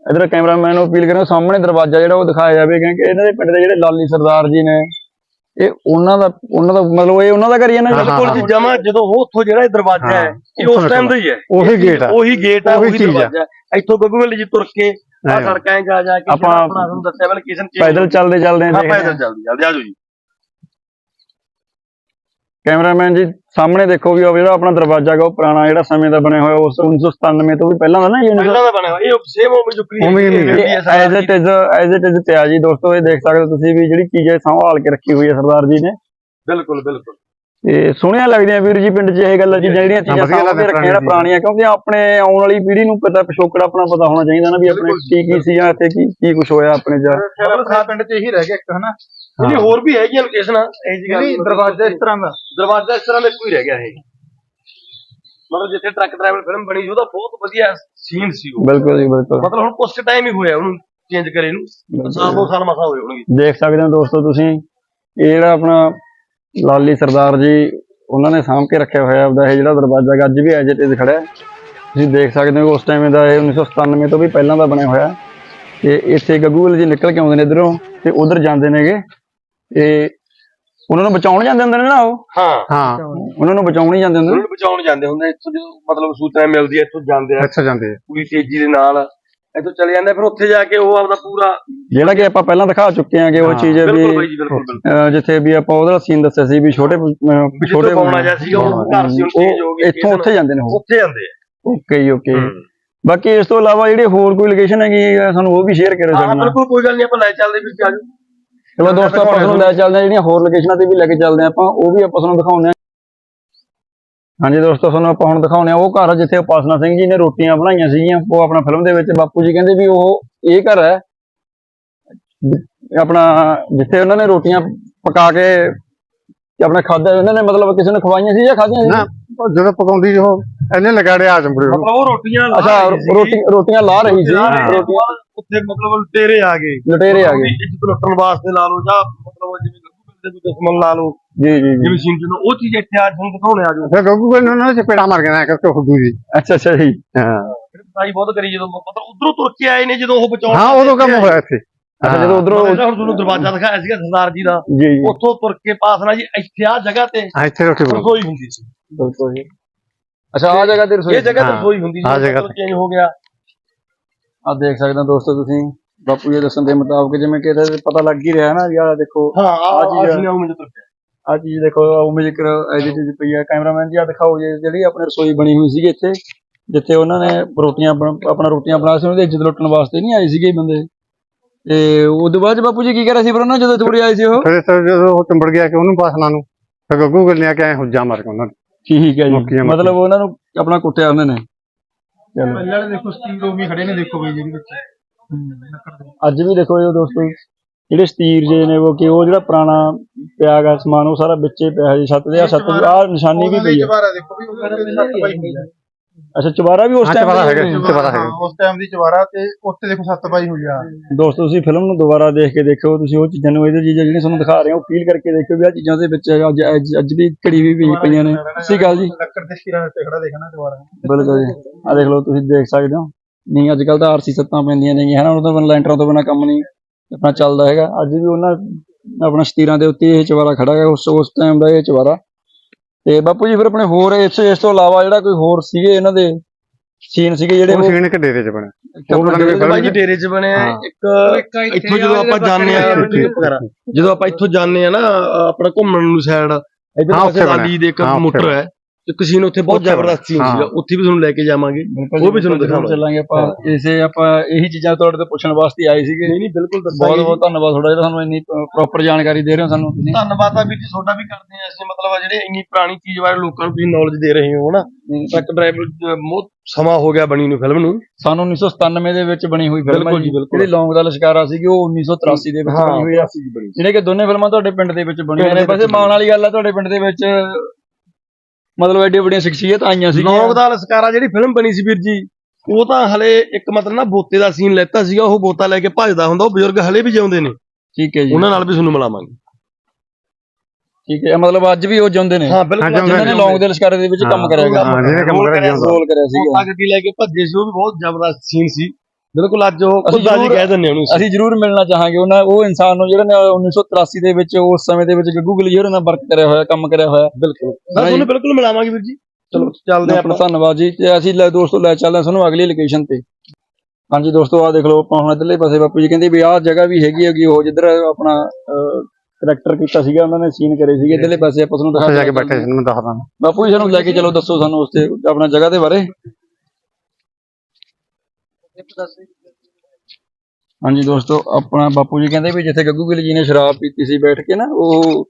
ਇਧਰ ਕੈਮਰਾਮੈਨ ਨੂੰ ਅਪੀਲ ਕਰਾਂ ਸਾਹਮਣੇ ਦਰਵਾਜ਼ਾ ਜਿਹੜਾ ਉਹ ਦਿਖਾਇਆ ਜਾਵੇ ਕਿਉਂਕਿ ਇਹਨਾਂ ਦੇ ਪਿੰਡ ਦੇ ਜਿਹੜੇ ਲਾਲੀ ਸਰਦਾਰ ਜੀ ਨੇ ਇਹ ਉਹਨਾਂ ਦਾ ਉਹਨਾਂ ਦਾ ਮਤਲਬ ਇਹ ਉਹਨਾਂ ਦਾ ਘਰ ਹੀ ਹੈ ਨਾ ਹਾਂ, ਬਿਲਕੁਲ ਜੀ ਜਮਾ ਜਦੋਂ ਉਹ ਉੱਥੋਂ ਜਿਹੜਾ ਇਹ ਦਰਵਾਜ਼ਾ ਹੈ ਇਹ ਉਸ ਟਾਈਮ ਦਾ ਹੀ ਹੈ ਉਹੀ ਗੇਟ ਆ ਉਹੀ ਗੇਟ ਹੈ ਉਹੀ ਉਹੀ ਚੀਜ਼ ਆ। ਦਰਵਾਜ਼ਾ ਹੈ। ਇੱਥੋਂ ਗੱਗੂਵਲ ਜੀ ਤੁਰ ਕੇ ਆ ਹਾਂ। ਸੜਕਾਂ 'ਚ ਜਾ ਜਾ ਕੇ ਆਪਾਂ ਜਿਹੜਾ ਆਪਣਾ ਤੁਹਾਨੂੰ ਦੱਸਿਆ ਲੋਕੇਸ਼ਨ ਚੇਂਜ ਪੈਦਲ ਚੱਲਦੇ ਚੱਲਦੇ ਹਾਂ ਦੇਖਦੇ ਹਾਂ। ਪੈਦਲ ਚੱਲਦੀ ਚੱਲਦੀ ਆਜੋ ਜੀ ਕੈਮਰਾਮੈਨ ਜੀ ਸਾਹਮਣੇ ਦੇਖੋ ਵੀ ਉਹ ਜਿਹੜਾ ਆਪਣਾ ਦਰਵਾਜ਼ਾ ਗਾ ਉਹ ਪੁਰਾਣਾ ਜਿਹੜਾ ਸਮੇਂ ਦਾ ਬਣਿਆ ਹੋਇਆ ਉਸ 1997 ਤੋਂ ਵੀ ਪਹਿਲਾਂ ਦਾ ਨਾ ਇਹ ਪਹਿਲਾਂ ਦਾ ਬਣਿਆ ਹੋਇਆ ਇਹ ਸੇਮ ਉਵੇਂ ਜੁਕਰੀ ਉਵੇਂ ਹੀ ਹੈ। As it is as it is ਪਿਆ ਜੀ ਦੋਸਤੋ ਇਹ ਦੇਖ ਸਕਦੇ ਹੋ ਤੁਸੀਂ ਵੀ ਜਿਹੜੀ ਚੀਜ਼ ਇਹ ਸੰਭਾਲ ਕੇ ਰੱਖੀ ਹੋਈ ਹੈ ਸਰਦਾਰ ਜੀ ਨੇ। ਬਿਲਕੁਲ ਬਿਲਕੁਲ। ਤੇ ਸੋਹਣੀਆਂ ਲੱਗਦੀਆਂ ਵੀਰ ਜੀ ਪਿੰਡ 'ਚ ਇਹ ਗੱਲਾਂ ਚੀਜ਼ਾਂ ਜਿਹੜੀਆਂ ਚੀਜ਼ਾਂ ਲੱਗਦੀਆਂ ਰੱਖੀਆਂ ਜਿਹੜਾ ਪੁਰਾਣੀਆਂ ਕਿਉਂਕਿ ਆਪਣੇ ਆਉਣ ਵਾਲੀ ਪੀੜ੍ਹੀ ਨੂੰ ਪਤਾ ਪਿਛੋਕੜ ਆਪਣਾ ਪਤਾ ਹੋਣਾ ਚਾਹੀਦਾ ਨਾ ਵੀ ਆਪਣੇ ਕੀ ਕੀ ਸੀ ਜਾਂ ਇੱਥੇ ਕੀ ਕੀ ਕੁਝ ਹੋਇਆ ਆਪਣੇ ਮਤਲਬ ਸਾਡੇ ਪਿੰਡ 'ਚ ਇਹੀ ਰਹਿ ਗਿਆ ਇੱਕ ਹਨਾ? ਨਹੀਂ ਹੋਰ ਵੀ ਹੈਗੀਆਂ ਲੋਕੇਸ਼ਨਾਂ ਇਹ ਜੀ ਗੱਲ ਨਹੀਂ ਦਰਵਾਜ਼ਾ ਇਸ ਤਰ੍ਹਾਂ ਦਾ। ਦਰਵਾਜ਼ਾ ਇਸ ਤਰ੍ਹਾਂ ਦਾ ਕੋਈ ਰਹਿ ਗਿਆ ਹੈ ਮਤਲਬ ਜਿੱਥੇ ਟਰੱਕ ਡਰਾਈਵਰ ਫਿਲਮ ਬਣੀ ਸੀ ਉਹਦਾ ਬਹੁਤ ਵਧੀਆ ਸੀਨ ਸੀ ਉਹ। ਬਿਲਕੁਲ ਜੀ ਬਿਲਕੁਲ। ਮਤਲਬ ਹੁਣ ਕੁਛ ਟਾਈਮ ਹੀ ਹੋਇਆ ਉਹਨੂੰ ਚੇਂਜ ਕਰੇ ਨੂੰ। ਸਾਲ ਦੋ ਸਾਲ ਮਸਾ ਹੋਏ ਹੋਣਗੇ। ਦੇਖ ਸਕਦੇ ਹੋ ਦੋਸਤੋ ਤੁਸੀਂ ਇਹ ਜਿਹੜਾ ਆਪਣਾ ਲਾਲੀ ਸਰਦਾਰ ਜੀ ਉਹਨਾਂ ਨੇ ਸਾਂਭ ਕੇ ਰੱਖਿਆ ਹੋਇਆ ਆਪਦਾ ਇਹ ਜਿਹੜਾ ਦਰਵਾਜ਼ਾ ਗਾ, ਅੱਜ ਵੀ ਐਜ ਇਟ ਇਜ਼ ਖੜਾ ਤੁਸੀਂ ਦੇਖ ਸਕਦੇ ਹੋ ਉਸ ਟਾਈਮ ਦਾ ਇਹ 1997 ਤੋਂ ਵੀ ਪਹਿਲਾਂ ਦਾ ਬਣਿਆ ਹੋਇਆ। ਤੇ ਇੱਥੇ ਗੱਗੂਲ ਜੀ ਨਿਕਲ ਕੇ ਆਉਂਦੇ ਨੇ ਇਧਰੋਂ ਤੇ ਉਧਰ ਜਾਂਦੇ ਨੇਗੇ। ਤੇ ਉਹਨਾਂ ਨੂੰ ਬਚਾਉਣ ਜਾਂਦੇ ਹੁੰਦੇ ਨੇ ਨਾ ਉਹ? ਹਾਂ। ਹਾਂ। ਉਹਨਾਂ ਨੂੰ ਬਚਾਉਣ ਹੀ ਜਾਂਦੇ ਹੁੰਦੇ? ਨੇ ਬਚਾਉਣ ਜਾਂਦੇ ਹੁੰਦੇ ਇੱਥੋਂ ਜਦੋਂ ਮਤਲਬ ਸੂਚਨਾ ਮਿਲਦੀ ਹੈ ਇੱਥੋਂ ਜਾਂਦੇ ਆ। ਇੱਥੇ ਜਾਂਦੇ ਆ। ਪੂਰੀ ਤੇਜ਼ੀ ਦੇ ਨਾਲ ਇੱਥੋਂ ਚਲੇ ਜਾਂਦੇ ਫਿਰ ਉੱਥੇ ਜਾ ਕੇ ਉਹ ਆਪਦਾ ਪੂਰਾ ਜਿਹੜਾ ਕਿ ਆਪਾਂ ਪਹਿਲਾਂ ਦਿਖਾ ਚੁੱਕੇ ਹਾਂ ਕਿ ਉਹ ਚੀਜ਼ ਵੀ ਬਿਲਕੁਲ ਬਾਈ ਜੀ ਬਿਲਕੁਲ ਬਿਲਕੁਲ। ਅਹ ਜਿੱਥੇ ਵੀ ਆਪਾਂ ਉਹਦਾ ਸੀਨ ਦੱਸਿਆ ਸੀ ਵੀ ਛੋਟੇ ਅਹ ਛੋਟੇ ਪਾਉਣਾ ਜਿਹਾ ਸੀਗਾ ਉਹ ਘਰ ਸੀ ਹੁਣ ਚੇਂਜ ਹੋ ਉਹ ਗਈ ਇੱਥੋਂ ਉੱਥੇ ਜਾਂਦੇ ਨੇ ਉਹ। ਉੱਥੇ ਜਾਂਦੇ ਆ। ਓਕੇ ਜੀ ਓਕੇ। ਬਾਕੀ ਇਸ ਤੋਂ ਇਲਾਵਾ ਜਿਹੜੀ ਹੋਰ ਕੋਈ ਲੋਕੇਸ਼ਨ ਹੈਗੀ ਅਹ ਸਾਨੂੰ ਉਹ ਵੀ ਸ਼ੇਅਰ ਕਰਿਓ ਹਾਂ ਸਾਡੇ ਨਾਲ। ਬਿਲਕੁਲ ਕੋਈ ਗੱਲ ਨਹੀਂ ਆਪਾਂ ਲੈ ਚੱਲਦੇ ਫਿਰ ਆਜੋ ਚਲੋ ਦੋਸਤੋ ਆਪਾਂ ਤੁਹਾਨੂੰ ਲੈ ਚੱਲਦੇ ਹਾਂ ਜਿਹੜੀਆਂ ਹੋਰ ਲੋਕੇਸ਼ਨਾਂ ਤੇ ਵੀ ਲੈ ਕੇ ਚੱਲਦੇ ਹਾਂ ਆਪਾਂ ਉਹ ਵੀ ਆਪਾਂ ਤੁਹਾਨੂੰ ਦਿਖਾਉਂਦੇ ਹਾਂ। ਹਾਂਜੀ ਦੋਸਤੋ ਤੁਹਾਨੂੰ ਆਪਾਂ ਹੁਣ ਦਿਖਾਉਂਦੇ ਹਾਂ ਉਹ ਘਰ ਜਿੱਥੇ ਉਪਾਸਨਾ ਸਿੰਘ ਜੀ ਨੇ ਰੋਟੀਆਂ ਬਣਾਈਆਂ ਸੀਗੀਆਂ। ਉਹ ਆਪਣਾ ਫਿਲਮ ਦੇ ਵਿੱਚ ਬਾਪੂ ਜੀ ਕਹਿੰਦੇ ਵੀ ਉਹ ਇਹ ਘਰ ਹੈ। ਆਪਣਾ ਜਿੱਥੇ ਉਹਨਾਂ ਨੇ ਰੋਟੀਆਂ ਪਕਾ ਕੇ ਤੇ ਆਪਣਾ ਖਾਦਾ ਉਹਨਾਂ ਨੇ ਮਤਲਬ ਕਿਸੇ ਨੂੰ ਖਵਾਈਆਂ ਸੀ ਜਾਂ ਖਾਧੀਆਂ ਸੀ? ਨਾ ਜਦੋਂ ਪਕਾਉਂਦੀ ਉਹ ਇਹਨੇ ਲਗਾੜੇ ਆ ਜੰਬੜੇ ਨੂੰ ਮਤਲਬ ਉਹ ਰੋਟੀਆਂ ਲਾ ਅੱਛਾ। ਰੋਟੀ ਰੋਟੀਆਂ ਲਾ ਰਹੀ ਸੀ। ਰੋਟੀਆਂ ਉੱਥੇ ਮਤਲਬ ਲੁਟੇਰੇ ਆ ਗਏ। ਲੁਟੇਰੇ ਆ ਗਏ। ਇੱਜ਼ਤ ਲੁੱਟਣ ਵਾਸਤੇ ਲਾ ਲਓ ਜਾਂ ਮਤਲਬ ਜਿਵੇਂ ਦੇ ਕੋਈ ਦੁਸ਼ਮਣ ਲਾ ਲਓ। ਜੀ ਜੀ ਜੀ। ਜਿਵੇਂ ਸਿੰਘ ਜੀ ਉਹ ਚੀਜ਼ ਇੱਥੇ ਅੱਜ ਹੁਣ ਦਿਖਾਉਣੇ ਆ ਜੋ ਫਿਰ ਗੱਗੂ ਨੇ ਉਹਨਾਂ ਨੇ ਚਪੇੜਾ ਮਾਰ ਕੇ ਨਾ ਕਰਕੇ ਹੁੱਦੂ ਜੀ। ਅੱਛਾ ਅੱਛਾ ਜੀ। ਹਾਂ। ਸਾਈ ਬਹੁਤ ਕਰੀ ਜਦੋਂ ਮਤਲਬ ਉਧਰੋਂ ਤੁਰ ਕੇ ਆਏ ਨੇ ਜਦੋਂ ਉਹ ਬਚਾਉਣ ਹਾਂ ਉਦੋਂ ਕੰਮ ਹੋਇਆ ਇੱਥੇ। ਅੱਛਾ ਜਦੋਂ ਉਧਰੋਂ ਮਤਲਬ ਹੁਣ ਤੁਹਾਨੂੰ ਦਰਵਾਜ਼ਾ ਦਿਖਾਇਆ ਸੀਗਾ ਸਰਦਾਰ ਜੀ ਦਾ। ਉੱਥੋਂ ਤੁਰ ਕੇ ਪਾਸ ਨਾਲ ਜੀ ਇੱਥੇ ਆ ਜਗ੍ਹਾ ਤੇ ਹਾਂ ਇੱਥੇ ਰੋਟੀ ਬਣਾਉਂਦੇ ਰਸੋਈ ਹੁੰਦੀ ਸੀ। ਬਿਲਕੁਲ ਜੀ। ਅੱਛਾ ਆ ਜਗ੍ਹਾ ਤੇ ਰਸੋਈ ਇਹ ਜਗ੍ਹਾ ਤੇ ਹਾਂ, ਰਸੋਈ ਹੁੰਦੀ ਆਹ ਸੀ ਜਗ੍ਹਾ ਮਤਲਬ ਚੇਂਜ ਹੋ ਗਿਆ। ਆ ਦੇਖ ਸਕਦੇ ਹੋ ਦੋਸਤੋ ਤੁਸੀਂ। ਬਾਪੂ ਜੀ ਦੱਸਣ ਦੇ ਮੁਤਾਬਕ ਜਿਵੇਂ ਕਿ ਇਹਦੇ ਪਤਾ ਲੱਗ ਹੀ ਰਿਹਾ ਨਾ ਵੀ ਆਹ ਦੇਖੋ ਹਾਂ ਆ ਆਹ ਚੀਜ਼ ਉਹ ਮੈਨੂੰ ਤੁਰ ਆ ਚੀਜ਼ ਦੇਖੋ ਉਮੇ ਜ਼ਿਕਰ ਐਡੀਟਿੰਗ ਪਈ ਹੈ ਕੈਮਰਾਮੈਨ ਜੀ ਆ ਦਿਖਾਓ ਜੀ ਜਿਹੜੀ ਆਪਣੀ ਰਸੋਈ ਬਣੀ ਹੋਈ ਸੀਗੀ ਇੱਥੇ ਜਿੱਥੇ ਉਹਨਾਂ ਨੇ ਰੋਟੀਆਂ ਬਣ- ਆਪਣਾ ਰੋਟੀਆਂ ਬਣਾ ਸੀ ਉਹਦੇ ਇੱਜ਼ਤ ਲੁੱਟਣ ਵਾਸਤੇ ਨਹੀਂ ਆਏ ਸੀਗੇ ਇਹ ਬੰਦੇ। ਤੇ ਉਦੋਂ ਬਾਅਦ 'ਚ ਬਾਪੂ ਜੀ ਕੀ ਕਹਿ ਰਹੇ ਸੀ ਫਿਰ ਉਹਨਾਂ ਜਦੋਂ ਥੋੜੀ ਆਏ ਸੀ ਉਹ? ਫਿਰ ਇੱਥੇ ਜਦੋਂ ਉਹ ਚੰਬੜ ਗਿਆ ਕਿ ਉਹਨੂੰ ਪਾਸਨਾ ਨੂੰ ਫਿਰ ਗੱਗੂ ਗੱਲ ਨੇ ਕਿ ਹੁੱਜਾ ਮਾਰ ਕੇ ਉਹਨਾਂ ਨੇ। ਠੀਕ ਹੈ ਜੀ। ਮਤਲਬ ਉਹਨਾਂ ਨੂੰ ਆਪਣਾ ਕੁੱਟਿਆ ਉਹਨਾਂ ਨੇ। ਚਲੋ ਪਹਿਲਾਂ ਦੇਖੋ ਸਟੀਲ ਉਹ ਵੀ ਖੜੇ ਨੇ ਦੇਖੋ ਬਈ ਜਿਹੜੀ ਦੇ ਅੱਜ ਵੀ ਦੇਖੋ ਜੀ ਦੋਸਤੋ ਜਿਹੜੇ ਸਤੀਰ ਜੇ ਨੇ ਉਹ ਕਿ ਉਹ ਜਿਹੜਾ ਪੁਰਾਣਾ ਪਿਆ ਗਾ ਸਮਾਨ ਉਹ ਸਾਰਾ ਵਿੱਚੇ ਪਿਆ ਜੀ ਛੱਤ ਦੇ ਆ ਛੱਤ ਦੀ ਆ ਨਿਸ਼ਾਨੀ ਵੀ ਪਈ ਹੈ। ਚਵਾਰਾ ਦੇਖੋ ਵੀ ਉਹਦੇ ਤੇ ਸੱਤ ਪਾਈ ਹੋਈ ਹੈ। ਅੱਛਾ ਚਵਾਰਾ ਵੀ ਉਸ ਟਾਈਮ ਚੁਬਾਰਾ ਹੈਗਾ। ਚਵਾਰਾ ਹੈਗਾ। ਉਸ ਟਾਈਮ ਦੀ ਚਵਾਰਾ ਤੇ ਉੱਤੇ ਦੇਖੋ ਸੱਤ ਪਾਈ ਹੋਈ ਆ। ਦੋਸਤੋ ਤੁਸੀਂ ਫਿਲਮ ਨੂੰ ਦੁਬਾਰਾ ਦੇਖ ਕੇ ਦੇਖਿਓ ਤੁਸੀਂ ਉਹ ਚੀਜ਼ਾਂ ਨੂੰ ਇਹਦੇ ਚੀਜ਼ਾਂ ਜਿਹੜੀਆਂ ਤੁਹਾਨੂੰ ਦਿਖਾ ਰਹੇ ਹਾਂ ਉਹ ਫੀਲ ਕਰਕੇ ਦੇਖਿਓ ਵੀ ਆ ਚੀਜ਼ਾਂ ਦੇ ਵਿੱਚ ਅੱਜ ਅੱਜ- ਅੱਜ ਵੀ ਘੜੀ ਵੀ ਪਈ- ਪਈਆਂ ਨੇ। ਸ਼੍ਰੀ ਅਕਾਲ ਜੀ। ਲੱਕੜ ਦੇ ਸਟੀਰਾਂ ਤੇ ਖੜਾ ਦੇਖਣਾ ਚਵਾਰਾ ਬਿਲਕੁਲ ਜੀ। ਆ ਦੇਖ ਲਓ ਤੁਸੀਂ ਦੇਖ ਸਕਦੇ ਹੋ। ਨਹੀਂ ਅੱਜ ਕੱਲ ਤਾਂ ਆਰਸੀ ਸੱਤਾਂ ਪੈਂਦੀਆਂ ਨੇ ਹਨਾ? ਉਹਨਾਂ ਤੋਂ ਬਿਨਾਂ ਲੈਂਟਰਾਂ ਤੋਂ ਬਿਨਾਂ ਕੰਮ ਨਹੀਂ ਆਪਣਾ ਚੱਲਦਾ ਹੈਗਾ। ਅੱਜ ਵੀ ਉਹਨਾਂ ਆਪਣਾ ਸਤੀਰਾਂ ਦੇ ਉੱਤੇ ਇਹ ਚਵਾਰਾ ਖੜਾ ਹੈ ਉਸ ਉਸ ਟਾਈਮ ਦਾ ਇਹ ਚਵਾਰਾ ਤੇ ਬਾਪੂ ਜੀ ਫਿਰ ਆਪਣੇ ਹੋਰ ਇਸ ਇਸ ਤੋਂ ਇਲਾਵਾ ਜਿਹੜਾ ਕੋਈ ਹੋਰ ਸੀਗੇ ਇਹਨਾਂ ਦੇ ਸੀਨ ਸੀਗੇ ਜਿਹੜੇ ਉਹ ਸੀਨ ਇੱਕ ਡੇਰੇ 'ਚ ਬਣੇ। ਉਹ ਆਪਣਾ ਬਣਾ ਕੇ ਇਹ ਬਾਈ ਜੀ ਡੇਰੇ 'ਚ ਬਣੇ ਆ ਹਾਂ। ਇੱਕ ਇੱਥੋਂ ਜਦੋਂ ਆਪਾਂ ਜਾਂਦੇ ਆ ਜਦੋਂ ਆਪਾਂ ਇੱਥੋਂ ਜਾਂਦੇ ਆ ਨਾ ਆਪਣਾ ਘੁੰਮਣ ਨੂੰ ਸਾਈਡ ਇਧਰ ਪਾਸੇ ਲਾਲੀ ਦੇ ਇੱਕ ਮੋਟਰ ਹੈ। ਇੱਕ ਸੀਨ ਉੱਥੇ ਬਹੁਤ ਜ਼ਬਰਦਸਤ ਸੀਨ। ਸੀਗਾ ਉੱਥੇ ਵੀ ਤੁਹਾਨੂੰ ਲੈ ਕੇ ਜਾਵਾਂਗੇ। ਉਹ ਵੀ ਤੁਹਾਨੂੰ ਦਿਖਾਵਾਂਗੇ। ਚੱਲਾਂਗੇ ਆਪਾਂ। ਇਸੇ ਆਪਾਂ ਇਹੀ ਚੀਜ਼ਾਂ ਤੁਹਾਡੇ ਤੋਂ ਪੁੱਛਣ ਵਾਸਤੇ ਆਏ ਸੀਗੇ। ਨਹੀਂ ਨਹੀਂ ਬਿਲਕੁਲ ਬਹੁਤ ਬਹੁਤ ਧੰਨਵਾਦ ਤੁਹਾਡਾ ਜਿਹੜਾ ਸਾਨੂੰ ਇੰਨੀ ਪ੍ਰੋਪਰ ਜਾਣਕਾਰੀ ਦੇ ਰਹੇ ਹੋ ਸਾਨੂੰ ਤੁਸੀਂ। ਧੰਨਵਾਦ ਆ ਵੀਰ ਜੀ ਤੁਹਾਡਾ ਵੀ ਕਰਦੇ ਆ ਅਸੀਂ ਮਤਲਬ ਆ ਜਿਹੜੇ ਇੰਨੀ ਪੁਰਾਣੀ ਚੀਜ਼ ਬਾਰੇ ਲੋਕਾਂ ਨੂੰ ਤੁਸੀਂ ਨੌਲੇਜ ਦੇ ਰਹੇ ਹੋ ਹਨਾ ਟਰੱਕ ਡਰਾਈਵਰ ਬਹੁਤ ਸਮਾਂ ਹੋ ਗਿਆ ਬਣੀ ਨੂੰ ਫਿਲਮ ਨੂੰ। ਸਾਨੂੰ 1997 ਦੇ ਵਿੱਚ ਬਣੀ ਹੋਈ ਫਿਲਮ ਹੈ। ਜਿਹੜੀ ਲੌਂਗ ਦਾ ਲਸ਼ਕਾਰਾ ਸੀਗੀ ਉਹ 1983 ਦੇ ਵਿੱਚ ਬਣੀ ਹੋਈ ਆ ਜਿਹੜੇ ਕਿ ਦੋਨੇ ਫਿਲਮਾਂ ਤੁਹਾਡੇ ਪਿੰਡ ਦੇ ਵਿੱਚ ਬਣੀਆਂ ਨੇ। ਵੈਸੇ ਮਾਣ ਵਾਲੀ ਗੱਲ ਆ ਤੁਹਾਡੇ ਪਿੰਡ ਦੇ ਵਿੱਚ ਮਤਲਬ ਐਡੀ ਵੱਡੀਆਂ ਸ਼ਖਸੀਅਤ ਆਈਆਂ ਸੀ ਲੌਂਗ ਦਾ ਲਸਕਾਰਾ ਜਿਹੜੀ ਫਿਲਮ ਬਣੀ ਸੀ ਵੀਰ ਜੀ ਉਹ ਤਾਂ ਹਲੇ ਇੱਕ ਮਤਲਬ ਨਾ ਬੋਤੇ ਦਾ ਸੀਨ ਲੈਤਾ ਸੀਗਾ ਉਹ ਬੋਤਾ ਲੈ ਕੇ ਭੱਜਦਾ ਹੁੰਦਾ ਉਹ ਬਜ਼ੁਰਗ ਹਲੇ ਵੀ ਜਿਉਂਦੇ ਨੇ। ਠੀਕ ਹੈ ਜੀ। ਉਹਨਾਂ ਨਾਲ ਵੀ ਤੁਹਾਨੂੰ ਮਿਲਾਵਾਂਗੇ। ਠੀਕ ਹੈ ਮਤਲਬ ਅੱਜ ਵੀ ਉਹ ਜਿਉਂਦੇ ਨੇ। ਹਾਂ ਬਿਲਕੁਲ। ਜਿਨ੍ਹਾਂ ਨੇ ਲੌਂਗ ਦੇ ਲਸ਼ਕਰੇ ਦੇ ਵਿੱਚ ਕੰਮ ਕਰਿਆ ਗਾ ਹਾਂ ਜਿਹਨੇ ਕੰਮ ਕਰਿਆ ਜਾਂਦਾ ਰੋਲ ਕਰਿਆ ਸੀਗਾ। ਉਹ ਗੱਡੀ ਲੈ ਕੇ ਭੱਜੇ ਸੀ ਉਹ ਵੀ ਬਹੁਤ ਜ਼ਬਰਦਸਤ ਸੀਨ ਸੀ। ਬਿਲਕੁਲ ਅੱਜ ਉਹ ਅਸੀਂ ਖੁਦਾ ਜ਼ਰੂਰ- ਕਹਿ ਦਿੰਦੇ ਉਹਨੂੰ ਅਸੀਂ ਜ਼ਰੂਰ ਮਿਲਣਾ ਚਾਹਾਂਗੇ। ਉਹਨਾਂ ਉਹ ਇਨਸਾਨ ਨੂੰ ਜਿਹੜਾ ਨੇ 1983 ਦੇ ਵਿੱਚ ਉਸ ਸਮੇਂ ਦੇ ਵਿੱਚ ਗੱਗੂ ਗਲੀਅਰ ਨਾਲ ਵਰਕ ਕਰਿਆ ਹੋਇਆ ਕੰਮ ਕਰਿਆ ਹੋਇਆ। ਬਿਲਕੁਲ। ਮੈਂ ਤੁਹਾਨੂੰ ਬਿਲਕੁਲ ਮਿਲਾਵਾਂਗੇ ਵੀਰ ਜੀ। ਚਲੋ ਚੱਲਦੇ ਆਪਣਾ ਆਪਾਂ। ਧੰਨਵਾਦ ਜੀ। ਤੇ ਅਸੀਂ ਲੈ ਦੋਸਤੋ ਲੈ ਚੱਲਦੇ ਹਾਂ ਤੁਹਾਨੂੰ ਅਗਲੀ ਲੋਕੇਸ਼ਨ ਤੇ। ਹਾਂਜੀ ਦੋਸਤੋ ਆਹ ਦੇਖ ਲਓ ਆਪਾਂ ਹੁਣ ਇਧਰਲੇ ਪਾਸੇ ਬਾਪੂ ਜੀ ਕਹਿੰਦੇ ਵੀ ਆਹ ਜਗ੍ਹਾ ਵੀ ਹੈਗੀ ਹੈਗੀ ਉਹ ਜਿੱਧਰ ਆਪਣਾ ਕਰੈਕਟਰ ਕੀਤਾ ਸੀਗਾ ਉਹਨਾਂ ਨੇ ਸੀਨ ਕਰੇ ਸੀਗੇ। ਇਧਰਲੇ ਪਾਸੇ ਆਪਾਂ ਤੁਹਾਨੂੰ ਉੱਥੇ ਜਾ ਕੇ ਦਿਖਾ ਬੈਠੇ ਸੀ ਮੈਂ ਦੱਸਦਾ। ਬਾਪੂ ਜੀ ਸਾਨੂੰ ਲੈ ਕੇ ਚਲੋ ਦੱਸੋ ਸਾਨੂੰ ਉਸ ਤੇ ਆਪਣਾ ਜਗ੍ਹਾ ਦੇ ਬਾਰੇ। ਹਾਂਜੀ ਦੋਸਤੋ ਆਪਣਾ ਬਾਪੂ ਜੀ ਕਹਿੰਦੇ ਵੀ ਜਿੱਥੇ ਗੱਗੂ ਗਿੱਲ ਜੀ ਨੇ ਸ਼ਰਾਬ ਪੀਤੀ ਸੀ ਬੈਠ ਕੇ ਨਾ ਉਹ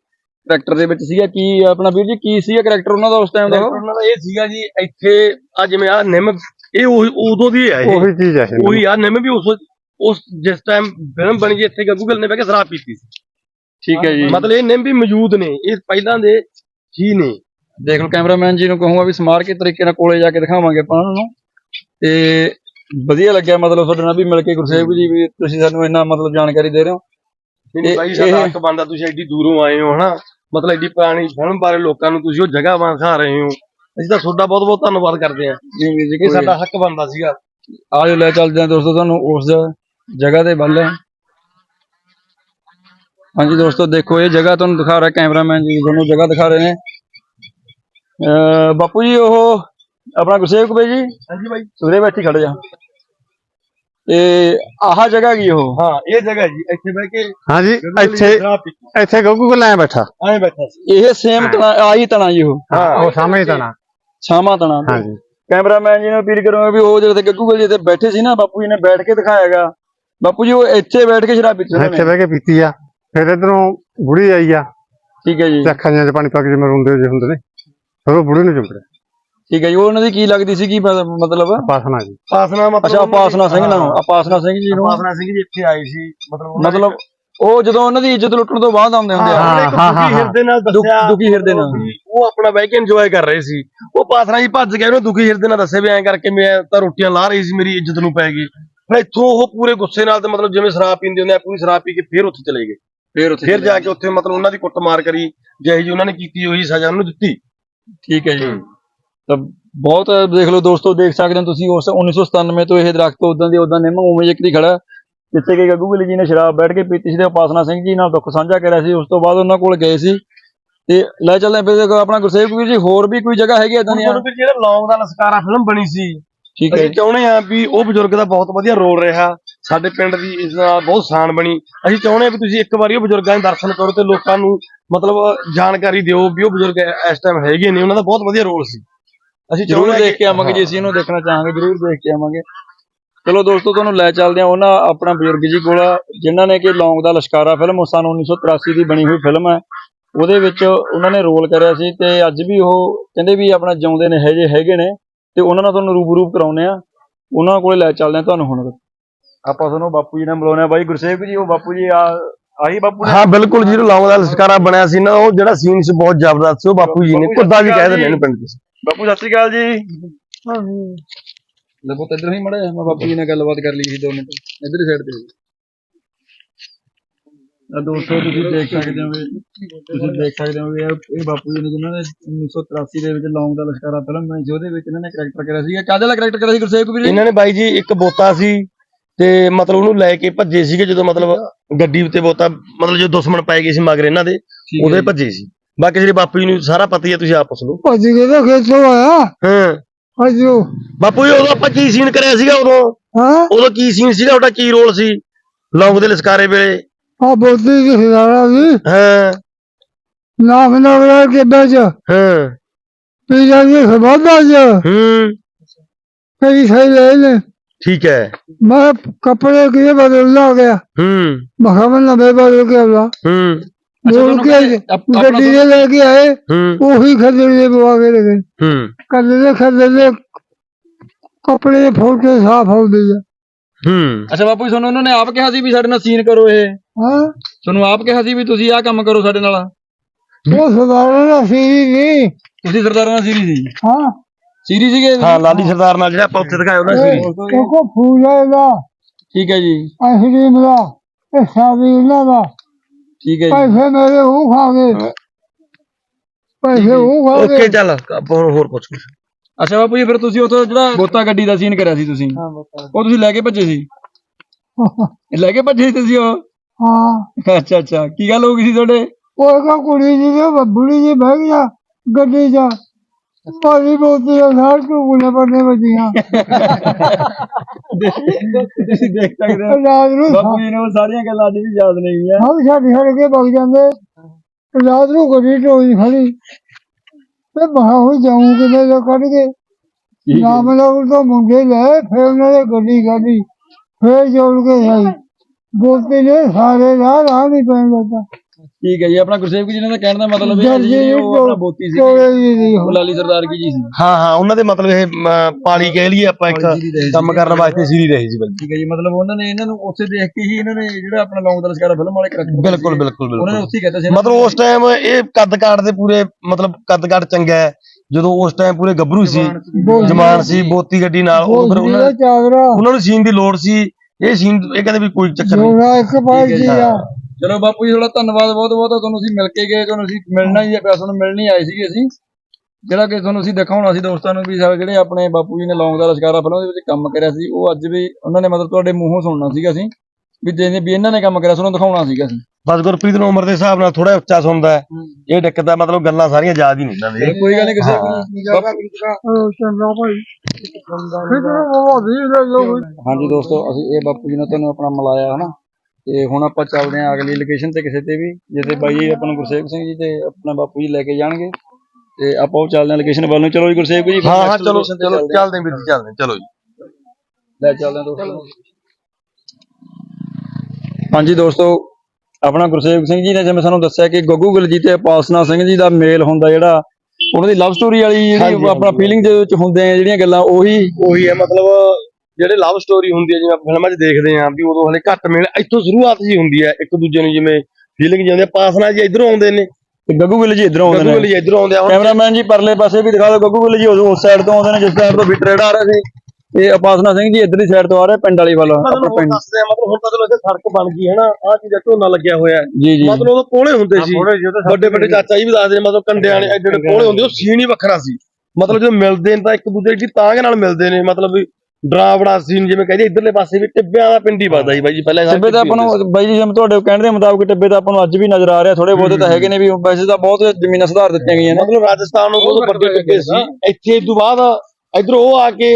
ਕਰੈਕਟਰ ਦੇ ਵਿੱਚ ਸੀਗਾ। ਕੀ ਆਪਣਾ ਵੀਰ ਜੀ ਕੀ ਸੀਗਾ ਕਰੈਕਟਰ ਉਹਨਾਂ ਦਾ ਉਸ ਟਾਈਮ ਦਾ? ਉਹ? ਉਹਨਾਂ ਦਾ ਇਹ ਸੀਗਾ ਜੀ ਇੱਥੇ ਆ ਜਿਵੇਂ ਆ ਨਿੰਮ ਇਹ ਉਹੀ- ਉਦੋਂ ਦੀ ਹੈ ਇਹ। ਉਹੀ ਚੀਜ਼ ਹੈ। ਇਹ। ਉਹੀ ਆ ਨਿੰਮ ਵੀ ਉਸ ਉਸ ਜਿਸ ਟਾਈਮ ਫਿਲਮ ਬਣੀ ਜੀ ਇੱਥੇ ਗੱਗੂ ਗਿੱਲ ਨੇ ਬਹਿ ਕੇ ਸ਼ਰਾਬ ਪੀਤੀ ਸੀ। ਠੀਕ ਹੈ ਜੀ। ਮਤਲਬ ਇਹ ਨਿੰਮ ਵੀ ਮੌਜੂਦ ਨੇ ਇਹ ਪਹਿਲਾਂ ਦੇ ਹੀ ਨੇ। ਦੇਖ ਲਓ ਕੈਮਰਾਮੈਨ ਜੀ ਨੂੰ ਕਹੂੰਗਾ ਵੀ ਸਮਾਰ ਕੇ ਤਰੀਕੇ ਨਾਲ ਕੋਲੇ ਜਾ ਕੇ ਦਿਖਾਵਾਂਗੇ ਆਪਾਂ ਉਹਨਾਂ ਨੂੰ। ਤੇ ਵਧੀਆ ਲੱਗਿਆ ਮਤਲਬ ਤੁਹਾਡੇ ਨਾਲ ਵੀ ਮਿਲ ਕੇ ਗੁਰਸੇਵ ਜੀ ਵੀ ਤੁਸੀਂ ਸਾਨੂੰ ਇੰਨਾ ਮਤਲਬ ਜਾਣਕਾਰੀ ਦੇ ਰਹੇ ਹੋ। ਇਹ- ਭਾਈ ਸਾਡਾ ਇਹ- ਹੱਕ ਬੰਦਾ ਤੁਸੀਂ ਐਡੀ ਦੂਰੋਂ ਆਏ ਹੋ ਹਨਾ? ਮਤਲਬ ਐਡੀ ਪੁਰਾਣੀ ਫਿਲਮ ਬਾਰੇ ਲੋਕਾਂ ਨੂੰ ਤੁਸੀਂ ਉਹ ਜਗ੍ਹਾ ਵਿਖਾ ਰਹੇ ਹੋ। ਅਸੀਂ ਤਾਂ ਤੁਹਾਡਾ ਬਹੁਤ ਬਹੁਤ ਧੰਨਵਾਦ ਕਰਦੇ ਹਾਂ। ਜੀ ਵੀਰ ਜੀ ਇਹ ਸਾਡਾ ਹੱਕ ਬੰਦਾ ਸੀਗਾ। ਆਜੋ ਲੈ ਚੱਲਦੇ ਹਾਂ ਦੋਸਤੋ ਤੁਹਾਨੂੰ ਉਸ ਜਗ੍ਹਾ ਦੇ ਵੱਲ ਹਾਂਜੀ ਦੋਸਤੋ ਦੇਖੋ ਇਹ ਜਗ੍ਹਾ ਤੁਹਾਨੂੰ ਦਿਖਾ ਰਿਹਾ ਕੈਮਰਾਮੈਨ ਜੀ ਤੁਹਾਨੂੰ ਜਗ੍ਹਾ ਦਿਖਾ ਰਹੇ ਨੇ। ਅਹ ਬਾਪੂ ਜੀ ਉਹ ਆਪਣਾ ਗੁਰਸੇਵ ਕੁਬੇ ਜੀ? ਹਾਂਜੀ ਭਾਈ ਸਵੇਰੇ ਬੈਠੀ ਖੜੇ ਜਾ। ਤੇ ਆਹ ਜਗ੍ਹਾ ਕੀ ਉਹ? ਹਾਂ ਇਹ ਜਗ੍ਹਾ ਜੀ ਇੱਥੇ ਬਹਿ ਕੇ ਹਾਂਜੀ ਇੱਥੇ ਇੱਥੇ ਗੱਗੂ ਕੋਲ ਐ ਬੈਠਾ। ਆਏ ਬੈਠਾ ਸੀ। ਇਹ ਸੇਮ ਤਣਾ ਆਹੀ ਤਣਾ ਜੀ ਉਹ। ਉਹ ਸਾਹਮਣੇ ਤਾਂ ਨਾ ਛਾਵਾਂ ਤਣਾ। ਹਾਂਜੀ। ਕੈਮਰਾਮੈਨ ਜੀ ਨੂੰ ਅਪੀਲ ਕਰੂੰਗਾ ਵੀ ਉਹ ਜਿੱਥੇ ਗੱਗੂ ਗਲ ਜਿੱਥੇ ਬੈਠੇ ਸੀ ਨਾ ਬਾਪੂ ਜੀ ਨੇ ਬੈਠ ਕੇ ਦਿਖਾਇਆਗਾ। ਬਾਪੂ ਜੀ ਉਹ ਇੱਥੇ ਬੈਠ ਕੇ ਸ਼ਰਾਬ ਪੀਤੀ ਇੱਥੇ ਬਹਿ ਕੇ ਪੀਤੀ ਆ। ਫਿਰ ਇਧਰੋਂ ਬੁੜੀ ਆਈ ਆ। ਠੀਕ ਹੈ ਜੀ। ਅੱਖਾਂ 'ਚ ਪਾਣੀ ਪਾ ਕੇ ਜਿਵੇਂ ਰੋਂਦੇ ਜਿਹੇ ਹੁੰਦੇ ਨੇ। ਫਿਰ ਉਹ ਬੁੜੀ ਨੂੰ ਚੁੰਪੜਿਆ ਠੀਕ ਹੈ ਜੀ ਉਹ ਉਹਨਾਂ ਦੀ ਕੀ ਲੱਗਦੀ ਸੀ ਕੀ ਮਤਲਬ? ਪਾਸਨਾ ਜੀ। ਪਾਸਨਾ ਮਤਲਬ ਅੱਛਾ ਉਪਾਸਨਾ ਸਿੰਘ ਨਾਮ ਉਪਾਸਨਾ ਸਿੰਘ ਜੀ ਨੂੰ? ਪਾਸਨਾ ਸਿੰਘ ਜੀ ਇੱਥੇ ਆਏ ਸੀ ਮਤਲਬ ਉਹ ਜਦੋਂ ਉਹਨਾਂ ਦੀ ਇੱਜ਼ਤ ਲੁੱਟਣ ਤੋਂ ਬਾਅਦ ਆਉਂਦੇ ਹੁੰਦੇ ਆ। ਦੁਖੀ। ਹਿਰਦੇ ਨਾਲ ਦੁੱਖ- ਦੱਸਿਆ ਦੁਖੀ ਹਿਰਦੇ ਨਾਲ। ਉਹ ਆਪਣਾ ਬਹਿ ਕੇ ਇੰਜੋਏ ਕਰ ਰਹੇ ਸੀ। ਉਹ ਪਾਸਨਾ ਜੀ ਭੱਜ ਕੇ ਉਹਨੂੰ ਦੁਖੀ ਹਿਰਦੇ ਨਾਲ ਦੱਸਿਆ ਵੀ ਐਂ ਕਰਕੇ ਮੈਂ ਤਾਂ ਰੋਟੀਆਂ ਲਾ ਰਹੀ ਸੀ ਮੇਰੀ ਇੱਜ਼ਤ ਨੂੰ ਪੈ ਗਈ। ਫਿਰ ਇੱਥੋਂ ਉਹ ਪੂਰੇ ਗੁੱਸੇ ਨਾਲ ਤੇ ਮਤਲਬ ਜਿਵੇਂ ਸ਼ਰਾਬ ਪੀਂਦੇ ਹੁੰਦੇ ਆ ਪੂਰੀ ਸ਼ਰਾਬ ਪੀ ਕੇ ਫਿਰ ਉੱਥੇ ਚਲੇ ਗਏ। ਫਿਰ ਉੱਥੇ ਫਿਰ ਜਾ ਕੇ ਉੱਥੇ ਮਤਲਬ ਉਹਨਾਂ ਦੀ ਕੁੱਟਮਾਰ ਕਰੀ ਜਿਹੀ ਜੀ ਉਹਨਾਂ ਨੇ ਕੀਤੀ ਉਹੀ ਸਜ਼ਾ ਉਹਨੂੰ ਦਿੱਤੀ। ਠੀਕ ਹੈ ਜੀ। ਤਾਂ ਬਹੁਤ ਦੇਖ ਲਓ ਦੋਸਤੋ ਦੇਖ ਸਕਦੇ ਹੋ ਤੁਸੀਂ ਉਸ 1997 ਤੋਂ ਇਹ ਦਰਖਤ ਉਦਾਂ ਦੇ ਉਦਾਂ ਨਿੰਮ ਉਵੇਂ ਜਿਕਰੀ ਖੜਾ ਜਿੱਥੇ ਕਿ ਗੱਗੂ ਗਿੱਲ ਜੀ ਨੇ ਸ਼ਰਾਬ ਬੈਠ ਕੇ ਪੀਤੀ ਸੀ ਤੇ ਉਪਾਸਨਾ ਸਿੰਘ ਜੀ ਨਾਲ ਦੁੱਖ ਸਾਂਝਾ ਕਰਿਆ ਸੀ। ਉਸ ਤੋਂ ਬਾਅਦ ਉਹਨਾਂ ਕੋਲ ਗਏ ਸੀ। ਤੇ ਲੈ ਚੱਲਦੇ ਫਿਰ ਦੇਖੋ ਆਪਣਾ ਗੁਰਸੇਵ ਵੀਰ ਜੀ ਹੋਰ ਵੀ ਕੋਈ ਜਗ੍ਹਾ ਹੈਗੀ ਇਦਾਂ ਦੀਆਂ? ਤੁਹਾਨੂੰ ਵੀ ਜਿਹੜਾ ਲੌਂਗ ਦਾ ਲਸਕਾਰਾ ਫਿਲਮ ਬਣੀ ਸੀ। ਠੀਕ ਹੈ ਅਸੀਂ ਚਾਹੁੰਦੇ ਆ ਵੀ ਉਹ ਬਜ਼ੁਰਗ ਦਾ ਬਹੁਤ ਵਧੀਆ ਰੋਲ ਰਿਹਾ। ਸਾਡੇ ਪਿੰਡ ਦੀ ਇਸ ਨਾਲ ਬਹੁਤ ਸ਼ਾਨ ਬਣੀ। ਅਸੀਂ ਚਾਹੁੰਦੇ ਆ ਵੀ ਤੁਸੀਂ ਇੱਕ ਵਾਰੀ ਉਹ ਬਜ਼ੁਰਗਾਂ ਦੇ ਦਰਸ਼ਨ ਕਰੋ ਤੇ ਲੋਕਾਂ ਨੂੰ ਮਤਲਬ ਜਾਣਕਾਰੀ ਦਿਓ ਵੀ ਉਹ ਬਜ਼ੁਰਗ ਇਸ ਟਾਈਮ ਹੈਗੇ ਨੇ। ਉਹਨਾਂ ਦਾ ਬਹੁਤ ਵਧੀਆ ਰੋਲ ਸੀ। ਅਸੀਂ ਜਰੂਰ ਦੇਖ ਕੇ ਆਵਾਂਗੇ ਜੀ ਅਸੀਂ ਇਹਨੂੰ ਦੇਖਣਾ ਚਾਹਾਂਗੇ ਜਰੂਰ ਦੇਖ ਕੇ ਆਵਾਂਗੇ। ਚਲੋ ਦੋਸਤੋ ਤੁਹਾਨੂੰ ਲੈ ਚੱਲਦੇ ਹਾਂ ਉਹਨਾਂ ਆਪਣਾ ਬਜ਼ੁਰਗ ਜੀ ਕੋਲ ਜਿਨ੍ਹਾਂ ਨੇ ਕਿ ਲੌਂਗ ਦਾ ਲਸ਼ਕਾਰਾ ਫਿਲਮ ਸਨ 1983 ਦੀ ਬਣੀ ਹੋਈ ਫਿਲਮ ਹੈ। ਉਹਦੇ ਵਿੱਚ ਉਹਨਾਂ ਨੇ ਰੋਲ ਕਰਿਆ ਸੀ ਤੇ ਅੱਜ ਵੀ ਉਹ ਕਹਿੰਦੇ ਵੀ ਆਪਣਾ ਜਿਉਂਦੇ ਨੇ ਹਜੇ ਹੈਗੇ ਨੇ। ਤੇ ਉਹਨਾਂ ਨਾਲ ਤੁਹਾਨੂੰ ਰੂਬਰੂ ਕਰਾਉਨੇ ਆ ਉਹਨਾਂ ਕੋਲੇ ਲੈ ਚੱਲਦੇ ਆ ਤੁਹਾਨੂੰ ਹੁਣ। ਆਪਾਂ ਤੁਹਾਨੂੰ ਬਾਪੂ ਜੀ ਨਾਲ ਬੁਲਾਉਣੇ ਆ ਬਾਈ ਗੁਰਸੇਵ ਜੀ ਉਹ ਬਾਪੂ ਜੀ ਆ ਆਹੀ ਬਾਪੂ ਨੇ? ਹਾਂ ਬਿਲਕੁਲ ਜੀ ਲੌਂਗ ਦਾ ਲਸਕਾਰਾ ਬਣਿਆ ਸੀ ਨਾ ਉਹ ਜਿਹੜਾ ਸੀਨ ਸੀ ਬਹੁਤ ਜ਼ਬਰਦਸਤ ਸੀ ਉਹ ਬਾਪੂ ਜੀ ਨੇ ਕੁੱਦਾ ਵੀ ਕਹਿ ਦਿੰਦੇ ਨੇ ਪਿੰਡ ਦੇ ਬਾਪੂ ਸਤਿ ਸ਼੍ਰੀ ਅਕਾਲ ਜੀ। ਲੈ ਪੁੱਤ ਇੱਧਰ ਹੀ ਮੜਾ ਮੈਂ ਬਾਪੂ ਜੀ ਨਾਲ ਗੱਲਬਾਤ ਕਰ ਲਈ ਸੀ 2 ਮਿੰਟ ਇੱਧਰ ਸਾਈਡ ਤੇ ਆ ਦੋਸਤੋ ਤੁਸੀਂ ਦੇਖ ਸਕਦੇ ਹੋ ਵੀ ਤੁਸੀਂ ਦੇਖ ਸਕਦੇ ਹੋ ਵੀ ਇਹ ਇਹ ਬਾਪੂ ਜੀ ਨੇ ਜਿਨ੍ਹਾਂ ਨੇ 1983 ਦੇ ਵਿੱਚ ਲੌਂਗ ਦਾ ਲਸ਼ਕਾਰਾ ਫਿਲਮ ਬਣੀ ਸੀ ਉਹਦੇ ਵਿੱਚ ਇਹਨਾਂ ਨੇ ਕਰੈਕਟਰ ਕਰਿਆ ਸੀ। ਕਾਹਦੇ ਦਾ ਕਰੈਕਟਰ ਕਰਿਆ ਸੀ ਗੁਰਸੇਵ ਕਬੀਰ ਜੀ? ਇਹਨਾਂ ਨੇ ਬਾਈ ਜੀ ਇੱਕ ਬੋਤਾ ਸੀ ਤੇ ਮਤਲਬ ਉਹਨੂੰ ਲੈ ਕੇ ਭੱਜੇ ਸੀਗੇ ਜਦੋਂ ਮਤਲਬ ਗੱਡੀ ਉੱਤੇ ਬੋਤਾ ਮਤਲਬ ਜੋ ਦੁਸ਼ਮਣ ਪੈ ਗਏ ਸੀ ਮਗਰ ਇਹਨਾਂ ਦੇ ਹੈ ਜੀ। ਭੱਜੇ ਸੀ। ਬਾਕੀ ਜਿਹੜੇ ਬਾਪੂ ਜੀ ਨੂੰ ਸਾਰਾ ਪਤਾ ਹੀ ਹੈ ਤੁਸੀਂ ਆਪ ਪੁੱਛ ਲਓ। ਭੱਜ ਕੇ ਤਾਂ ਖੇਤੋਂ ਆਇਆ? ਹਾਂ। ਹਜੋ ਬਾਪੂ ਜੀ ਉਦੋਂ ਆਪਾਂ ਕੀ ਸੀਨ ਕਰਿਆ ਸੀਗਾ ਉਦੋਂ? ਹਾਂ? ਉਦੋਂ ਕੀ ਸੀਨ ਸੀਗਾ ਉਹਦਾ ਕੀ ਰੋਲ ਸੀ? ਲੌਂਗ ਦੇ ਲਸਕਾਰੇ ਵੇਲੇ। ਆ ਬੋਤੀ ਦੀ ਖਿਲਾਰਾ ਵੀ ਹਾਂ। ਨਾਮ ਨਗਰਾ ਕੇ ਬੈਜ ਹਾਂ। ਪੀ ਜਾਂਦੇ ਖਬਾਦਾ ਜ ਹੂੰ। ਕਈ ਸਹੀ ਲੈ ਲੈ ਠੀਕ ਹੈ। ਮੈਂ ਕੱਪੜੇ ਕਿਹਦੇ ਬਦਲਣਾ ਹੋ ਗਿਆ? ਹੂੰ। ਮਖਾਮਨ ਨਾ ਬਦਲ ਕੇ ਆਵਾ। ਹੂੰ। ਤੁਹਾਨੂੰ ਕੇ ਗੱਡੀ ਦੇ ਲੈ ਕੇ ਆਏ ਉਹੀ ਖੱਦਰ ਦੇ ਬਵਾ ਕੇ ਲਗੇ ਹੂੰ। ਕੱਲੇ ਖੱਦਰ ਦੇ ਕੱਪੜੇ ਦੇ ਫੋਟੋ ਸਾਫ਼ ਹੋ ਗਈ ਆ। ਹੂੰ। ਅੱਛਾ ਬਾਪੂ ਜੀ ਤੁਹਾਨੂੰ ਉਹਨਾਂ ਨੇ ਆਪ ਕਿਹਾ ਸੀ ਵੀ ਸਾਡੇ ਨਾਲ ਸੀਨ ਕਰੋ ਇਹ? ਹਾਂ। ਤੁਹਾਨੂੰ ਆਪ ਕਿਹਾ ਸੀ ਵੀ ਤੁਸੀਂ ਆਹ ਕੰਮ ਕਰੋ ਸਾਡੇ ਨਾਲ? ਉਹ ਸੁਧਾਰਨ ਦਾ ਸੀ। ਨਹੀਂ ਤੁਸੀਂ ਸਰਦਾਰਾਂ ਨਾਲ ਸੀਰੀ ਸੀ? ਹਾਂ। ਸੀਰੀ ਸੀਗੇ ਹਾਂ ਲਾਲੀ ਸਰਦਾਰ ਨਾਲ ਜਿਹੜਾ ਆਪਾਂ ਉੱਥੇ ਦਿਖਾਇਆ ਉਹਨਾਂ ਸੀ ਦੇਖੋ ਫੂਲ ਦਾ ਠੀਕ ਹੈ ਜੀ। ਆਈਸਕ੍ਰੀਮ ਦਾ ਇਹ ਸਾਦੀ ਇਹਨਾਂ ਦਾ। ਠੀਕ ਹੈ ਜੀ। ਪੈਸੇ ਮੇਰੇ ਉਹ ਖਾ ਗਏ ਪੈਸੇ ਉਹ ਓਕੇ ਚੱਲ ਆਪਾਂ ਹੁਣ ਹੋਰ ਪੁੱਛ ਕੁਛ ਅੱਛਾ ਬਾਪੂ ਜੀ ਫਿਰ ਤੁਸੀਂ ਉੱਥੇ ਜਿਹੜਾ ਗੋਤਾ ਗੱਡੀ ਦਾ ਸੀਨ ਕਰਿਆ ਸੀ ਤੁਸੀਂ? ਉਹ ਤੁਸੀਂ ਲੈ ਕੇ ਭੱਜੇ ਸੀ? ਲੈ ਕੇ ਭੱਜੇ ਸੀ ਤੁਸੀਂ ਉਹ? ਹਾਂ। ਅੱਛਾ ਅੱਛਾ। ਕੀ ਗੱਲ ਹੋ ਗਈ ਸੀ ਤੁਹਾਡੇ? ਉਹ ਇੱਕ ਕੁੜੀ ਜੀ ਦੇ ਬੁੜੀ ਜੀ ਬਹਿ ਗਿਆ ਗੱਡੀ 'ਚ। ਮਾਰੀ ਬੋਤੀ ਦਾ ਸਾਰ ਗੁਲੇ ਪੜਨੇ ਵੱਜੀਆਂ ਤੁਸੀਂ ਦੇਖ ਸਕਦੇ ਹੋ। ਰਾਤ ਨੂੰ ਬਾਪੂ ਜੀ ਨੇ ਸਾਰੀਆਂ ਗੱਲਾਂ ਅੱਜ ਵੀ ਯਾਦ ਨਹੀਂ ਹੈ ਹਮ ਛੱਡ ਛੱਡ ਕੇ ਵਗ ਜਾਂਦੇ। ਰਾਤ ਨੂੰ ਗੱਡੀ ਟੋਈ ਖੜੀ ਤੇ ਬਾਹਰ ਹੋ ਜਾਊਂ ਕਿਤੇ ਜੋ ਕੱਢ ਕੇ। ਨਾਮ ਲੋਕ ਤੋਂ ਮੁੰਡੇ ਲੈ ਫਿਰ ਉਹਨਾਂ ਨੇ ਗੱਡੀ ਕੱਢੀ। ਫਿਰ ਜੋੜ ਕੇ ਆਈ। ਬੋਤੇ ਨੇ ਸਾਰੇ ਰਾਹ ਰਾਹ ਨਹੀਂ ਪੈਣ ਲੱਗਾ ਠੀਕ ਹੈ ਜੀ ਆਪਣਾ ਗੁਰਸੇਵਕ ਜੀ ਨੇ ਤਾਂ ਕਹਿਣ ਦਾ ਮਤਲਬ ਇਹ ਹੈ ਜੀ ਉਹ ਆਪਣਾ ਬੋਤੀ ਸੀ ਜੀ ਲਾਲੀ ਸਰਦਾਰ ਕੀ ਜੀ ਸੀ? ਹਾਂ ਹਾਂ ਉਹਨਾਂ ਦੇ ਮਤਲਬ ਇਹ ਪਾਲੀ ਕਹਿ ਲਈਏ ਆਪਾਂ ਇੱਕ ਕੰਮ ਕਰਨ ਵਾਸਤੇ ਸੀਰੀ ਰਹੀ ਸੀ ਬਿਲਕੁਲ ਠੀਕ ਹੈ ਜੀ ਮਤਲਬ ਉਹਨਾਂ ਨੇ ਇਹਨਾਂ ਨੂੰ ਉੱਥੇ ਦੇਖ ਕੇ ਹੀ ਇਹਨਾਂ ਨੇ ਜਿਹੜਾ ਆਪਣਾ ਲੌਂਗ ਦਾ ਲਸ਼ਕਾਰਾ ਫਿਲਮ ਵਾਲੇ ਕਰੈਕਟਰ ਬਿਲਕੁਲ ਬਿਲਕੁਲ ਉਹਨਾਂ ਨੇ ਬਿਲਕੁਲ ਉੱਥੇ ਹੀ ਕਹਿਤਾ ਸੀ ਮਤਲਬ ਉਸ ਟਾਈਮ ਇਹ ਕੱਦ ਕਾਠ ਦੇ ਪੂਰੇ ਮਤਲਬ ਕੱਦ ਕਾਠ ਚੰਗਾ ਹੈ। ਜਦੋਂ ਉਸ ਟਾਈਮ ਪੂਰੇ ਗੱਭਰੂ ਸੀ ਜਮਾਨ ਸੀ। ਬੋਤੀ ਗੱਡੀ ਨਾਲ ਉਹ ਫਿਰ ਬੋਤੀ ਉਹਨਾਂ ਦਾ ਚਾਦਰਾ। ਉਹਨਾਂ ਨੂੰ ਸੀਨ ਦੀ ਲੋੜ ਸੀ। ਇਹ ਸੀਨ ਇਹ ਕਹਿੰਦੇ ਵੀ ਕੋਈ ਚੱਕਰ ਨਹੀਂ। ਜੋੜਾ ਇੱਕ ਪਾਈ ਜੀ। ਆ। ਚਲੋ ਬਾਪੂ ਜੀ ਤੁਹਾਡਾ ਧੰਨਵਾਦ ਬਹੁਤ ਬਹੁਤ ਤੁਹਾਨੂੰ ਅਸੀਂ ਮਿਲ ਕੇ ਗਏ ਤੁਹਾਨੂੰ ਅਸੀਂ ਮਿਲਣਾ ਹੀ ਹੈ ਪਿਆ ਤੁਹਾਨੂੰ ਮਿਲਣ ਹੀ ਆਏ ਸੀਗੇ ਅਸੀਂ। ਜਿਹੜਾ ਕਿ ਤੁਹਾਨੂੰ ਅਸੀਂ ਦਿਖਾਉਣਾ ਸੀ ਦੋਸਤਾਂ ਨੂੰ ਵੀ ਸਾਡੇ ਜਿਹੜੇ ਆਪਣੇ ਬਾਪੂ ਜੀ ਨੇ ਲੌਂਗ ਦਾ ਲਸ਼ਕਾਰਾ ਫਿਲਮ ਦੇ ਵਿੱਚ ਕੰਮ ਕਰਿਆ ਸੀ ਉਹ ਅੱਜ ਵੀ ਉਹਨਾਂ ਨੇ ਮਤਲਬ ਤੁਹਾਡੇ ਮੂੰਹੋਂ ਸੁਣਨਾ ਸੀਗਾ ਅਸੀਂ ਵੀ ਜਿਹਨੇ ਵੀ ਇਹਨਾਂ ਨੇ ਕੰਮ ਕਰਿਆ ਸੀ ਉਹਨੂੰ ਦਿਖਾਉਣਾ ਸੀਗਾ ਅਸੀਂ। ਬਸ ਗੁਰਪ੍ਰੀਤ ਨੂੰ ਉਮਰ ਦੇ ਹਿਸਾਬ ਨਾਲ ਥੋੜਾ ਉੱਚਾ ਸੁਣਦਾ ਹੈ। ਇਹ ਦਿੱਕਤ ਹੈ ਮਤਲਬ ਗੱਲਾਂ ਸਾਰੀਆਂ ਯਾਦ ਹੀ ਨਹੀਂ ਇਹਨਾਂ ਦੇ ਕੋਈ ਗੱਲ ਨਹੀਂ ਕਿਸੇ ਲੋ ਹਾਂਜੀ ਦੋਸਤੋ ਅਸੀਂ ਇਹ ਬਾਪੂ ਜੀ ਨੇ ਤੁਹਾਨੂੰ ਆਪਣਾ ਮਿਲਾਇਆ ਹਨਾ? ਤੇ ਹੁਣ ਆਪਾਂ ਚੱਲਦੇ ਹਾਂ ਅਗਲੀ ਲੋਕੇਸ਼ਨ ਤੇ ਕਿਸੇ ਤੇ ਵੀ ਜਿੱਥੇ ਬਾਈ ਜੀ ਆਪਾਂ ਨੂੰ ਗੁਰਸੇਵਕ ਸਿੰਘ ਜੀ ਤੇ ਆਪਣਾ ਬਾਪੂ ਜੀ ਲੈ ਕੇ ਜਾਣਗੇ। ਤੇ ਆਪਾਂ ਉਹ ਚੱਲਦੇ ਹਾਂ ਲੋਕੇਸ਼ਨ ਵੱਲ ਨੂੰ। ਚਲੋ ਜੀ ਗੁਰਸੇਵਕ ਜੀ ਹਾਂ ਹਾਂ ਚਲੋ ਚਲੋ ਚੱਲਦੇ ਹਾਂ। ਵੀਰ ਜੀ ਚੱਲਦੇ ਹਾਂ, ਚਲੋ ਜੀ। ਲੈ ਚੱਲਦੇ ਹਾਂ ਦੋਸਤੋ। ਹਾਂਜੀ ਦੋਸਤੋ ਆਪਣਾ ਗੁਰਸੇਵਕ ਸਿੰਘ ਜੀ ਨੇ ਜਿਵੇਂ ਸਾਨੂੰ ਦੱਸਿਆ ਕਿ ਗੱਗੂ ਗਿੱਲ ਜੀ ਤੇ ਉਪਾਸਨਾ ਸਿੰਘ ਜੀ ਦਾ ਮੇਲ ਹੁੰਦਾ ਜਿਹੜਾ ਉਹਨਾਂ ਦੀ ਲਵ ਸਟੋਰੀ ਵਾਲੀ ਜਿਹੜੀ ਆਪਣਾ। ਫੀਲਿੰਗ ਦੇ ਵਿੱਚ ਹੁੰਦੇ ਆ ਜਿਹੜੀਆਂ ਗੱਲਾਂ ਉਹੀ ਉਹੀ ਹੈ ਮਤਲਬ ਜਿਹੜੇ ਲਵ ਸਟੋਰੀ ਹੁੰਦੀ ਹੈ ਜਿਵੇਂ ਫਿਲਮਾਂ 'ਚ ਦੇਖਦੇ ਆਂ ਵੀ ਉਦੋਂ ਹਲੇ ਘੱਟ ਮਿਲ ਇੱਥੋਂ ਸ਼ੁਰੂਆਤ ਜੀ ਹੁੰਦੀ ਹੈ ਇੱਕ ਦੂਜੇ ਨੂੰ ਜਿਵੇਂ ਫੀਲਿੰਗ ਜਾਂਦੇ ਪਾਸਨਾ ਜੀ ਇਧਰੋਂ ਆਉਂਦੇ ਨੇ। ਤੇ ਗੱਗੂ ਗਿੱਲ ਜੀ ਇਧਰੋਂ ਆਉਂਦੇ ਗੱਗੂ ਨੇ। ਜੀ ਇਧਰੋਂ ਆਉਂਦੇ ਆ ਕੈਮਰਾਮੈਨ ਜੀ ਪਰਲੇ ਪਾਸੇ ਵੀ ਦਿਖਾ ਦਿਓ ਗੱਗੂ ਗਿੱਲ ਜੀ ਉਸ- ਸਾਈਡ ਤੋਂ ਆਉਂਦੇ ਨੇ ਜਿਸ ਸਾਈਡ ਤੋਂ ਬਿਟ ਰੇਡ ਆ ਰਿਹਾ ਸੀ। ਤੇ ਉਪਾਸਨਾ ਸਿੰਘ ਜੀ ਇਧਰਲੀ ਸਾਈਡ ਤੋਂ ਆ ਰਹੇ ਪਿੰਡ ਵਾਲੀ ਵੱਲ ਮਤਲਬ ਆਪਣੇ ਹੁਣ ਪਿੰਡ। ਦੱਸਦੇ ਆ ਮਤਲਬ ਹੁਣ ਤਾਂ ਚਲੋ ਇੱਥੇ ਸੜਕ ਬਣ ਗਈ ਹੈ ਨਾ ਆਹ ਚੀਜ਼ਾਂ ਝੋਨਾ ਲੱਗਿਆ ਹੋਇਆ ਹੈ। ਜੀ ਜੀ। ਮਤਲਬ ਉਦੋਂ ਕੋਲੇ ਹੁੰਦੇ ਸੀ। ਵੱਡੇ ਵੱਡੇ ਚਾਚਾ ਜੀ ਵੀ ਦੱਸਦੇ ਨੇ ਮਤਲਬ ਕੰਡਿਆਂ ਨੇ ਐਡੇ ਐਡੇ ਕੋਲੇ ਹੁੰਦੇ ਉਹ ਸੀਨ ਹੀ ਵੱਖਰਾ ਸੀ। ਮਤਲਬ ਜਦੋਂ ਮਿਲਦੇ ਨੇ ਤਾਂ ਇੱਕ ਦੂਜੇ ਦੀ ਤਾਂਗ ਨਾਲ ਮਿਲਦੇ ਨੇ ਮਤਲਬ ਵੀ ਡਰਾਵਣਾ ਸੀਨ ਜਿਵੇਂ ਕਹਿੰਦੇ ਇਧਰਲੇ ਪਾਸੇ ਵੀ ਟਿੱਬਿਆਂ ਦਾ ਪਿੰਡੀ ਵੱਜਦਾ ਜੀ ਬਾਈ ਜੀ ਪਹਿਲਾਂ ਟਿੱਬੇ ਤਾਂ ਆਪਾਂ ਨੂੰ ਬਾਈ ਜੀ ਜਿਵੇਂ ਤੁਹਾਡੇ ਕਹਿਣ ਦੇ ਮੁਤਾਬਕ ਟਿੱਬੇ ਤਾਂ ਆਪਾਂ ਨੂੰ ਅੱਜ ਵੀ ਨਜ਼ਰ ਆ ਰਿਹਾ ਥੋੜੇ ਬਹੁਤੇ ਤਾਂ ਹੈਗੇ ਨੇ ਵੀ ਵੈਸੇ ਤਾਂ ਬਹੁਤ ਜ਼ਮੀਨਾਂ ਸੁਧਾਰ ਦਿੱਤੀਆਂ ਗਈਆਂ ਨੇ। ਮਤਲਬ ਰਾਜਸਥਾਨ ਨੂੰ ਬਹੁਤ ਵੱਡੇ ਟਿੱਬੇ ਸੀ। ਇੱਥੇ ਇਸ ਤੋਂ ਬਾਅਦ ਇਧਰੋਂ ਉਹ ਆ ਕੇ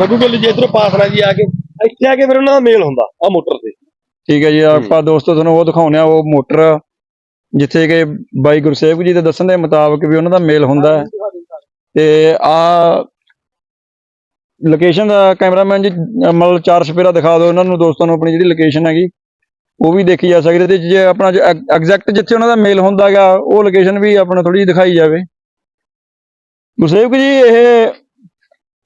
ਗੱਗੂ ਗਿੱਲ ਜੀ ਇਧਰੋਂ ਪਾਸਨਾ ਜੀ ਆ ਕੇ ਇੱਥੇ ਆ ਕੇ ਫਿਰ ਉਹਨਾਂ ਦਾ ਮੇਲ ਹੁੰਦਾ ਆ ਮੋਟਰ ਤੇ। ਠੀਕ ਹੈ ਜੀ ਆਪਾਂ ਦੋਸਤੋ ਤੁਹਾਨੂੰ ਉਹ ਦਿਖਾਉਂਦੇ ਆ ਉਹ ਮੋਟਰ ਜਿੱਥੇ ਕਿ ਬਾਈ ਗੁਰਸੇਵਕ ਜੀ ਦੇ ਦੱਸਣ ਦੇ ਮੁਤਾਬਕ ਵੀ ਉਹਨਾਂ ਦਾ ਮੇਲ ਹੁੰਦਾ ਤੇ ਆ ਲੋਕੇਸ਼ਨ ਦਾ ਕੈਮਰਾਮੈਨ ਜੀ ਮਤਲਬ ਚਾਰ ਸਪੇਰਾ ਦਿਖਾ ਦਿਓ ਉਹਨਾਂ ਨੂੰ ਦੋਸਤਾਂ ਨੂੰ ਆਪਣੀ ਜਿਹੜੀ ਲੋਕੇਸ਼ਨ ਹੈਗੀ ਉਹ ਵੀ ਦੇਖੀ ਜਾ ਸਕਦੀ ਤੇ ਜੇ ਆਪਣਾ ਐਗਜ਼ੈਕਟ ਜਿੱਥੇ ਉਹਨਾਂ ਦਾ ਮੇਲ ਹੁੰਦਾ ਹੈਗਾ ਉਹ ਲੋਕੇਸ਼ਨ ਵੀ ਆਪਣਾ ਥੋੜੀ ਜਿਹੀ ਦਿਖਾਈ ਜਾਵੇ। ਗੁਰਸੇਵਕ ਜੀ ਇਹ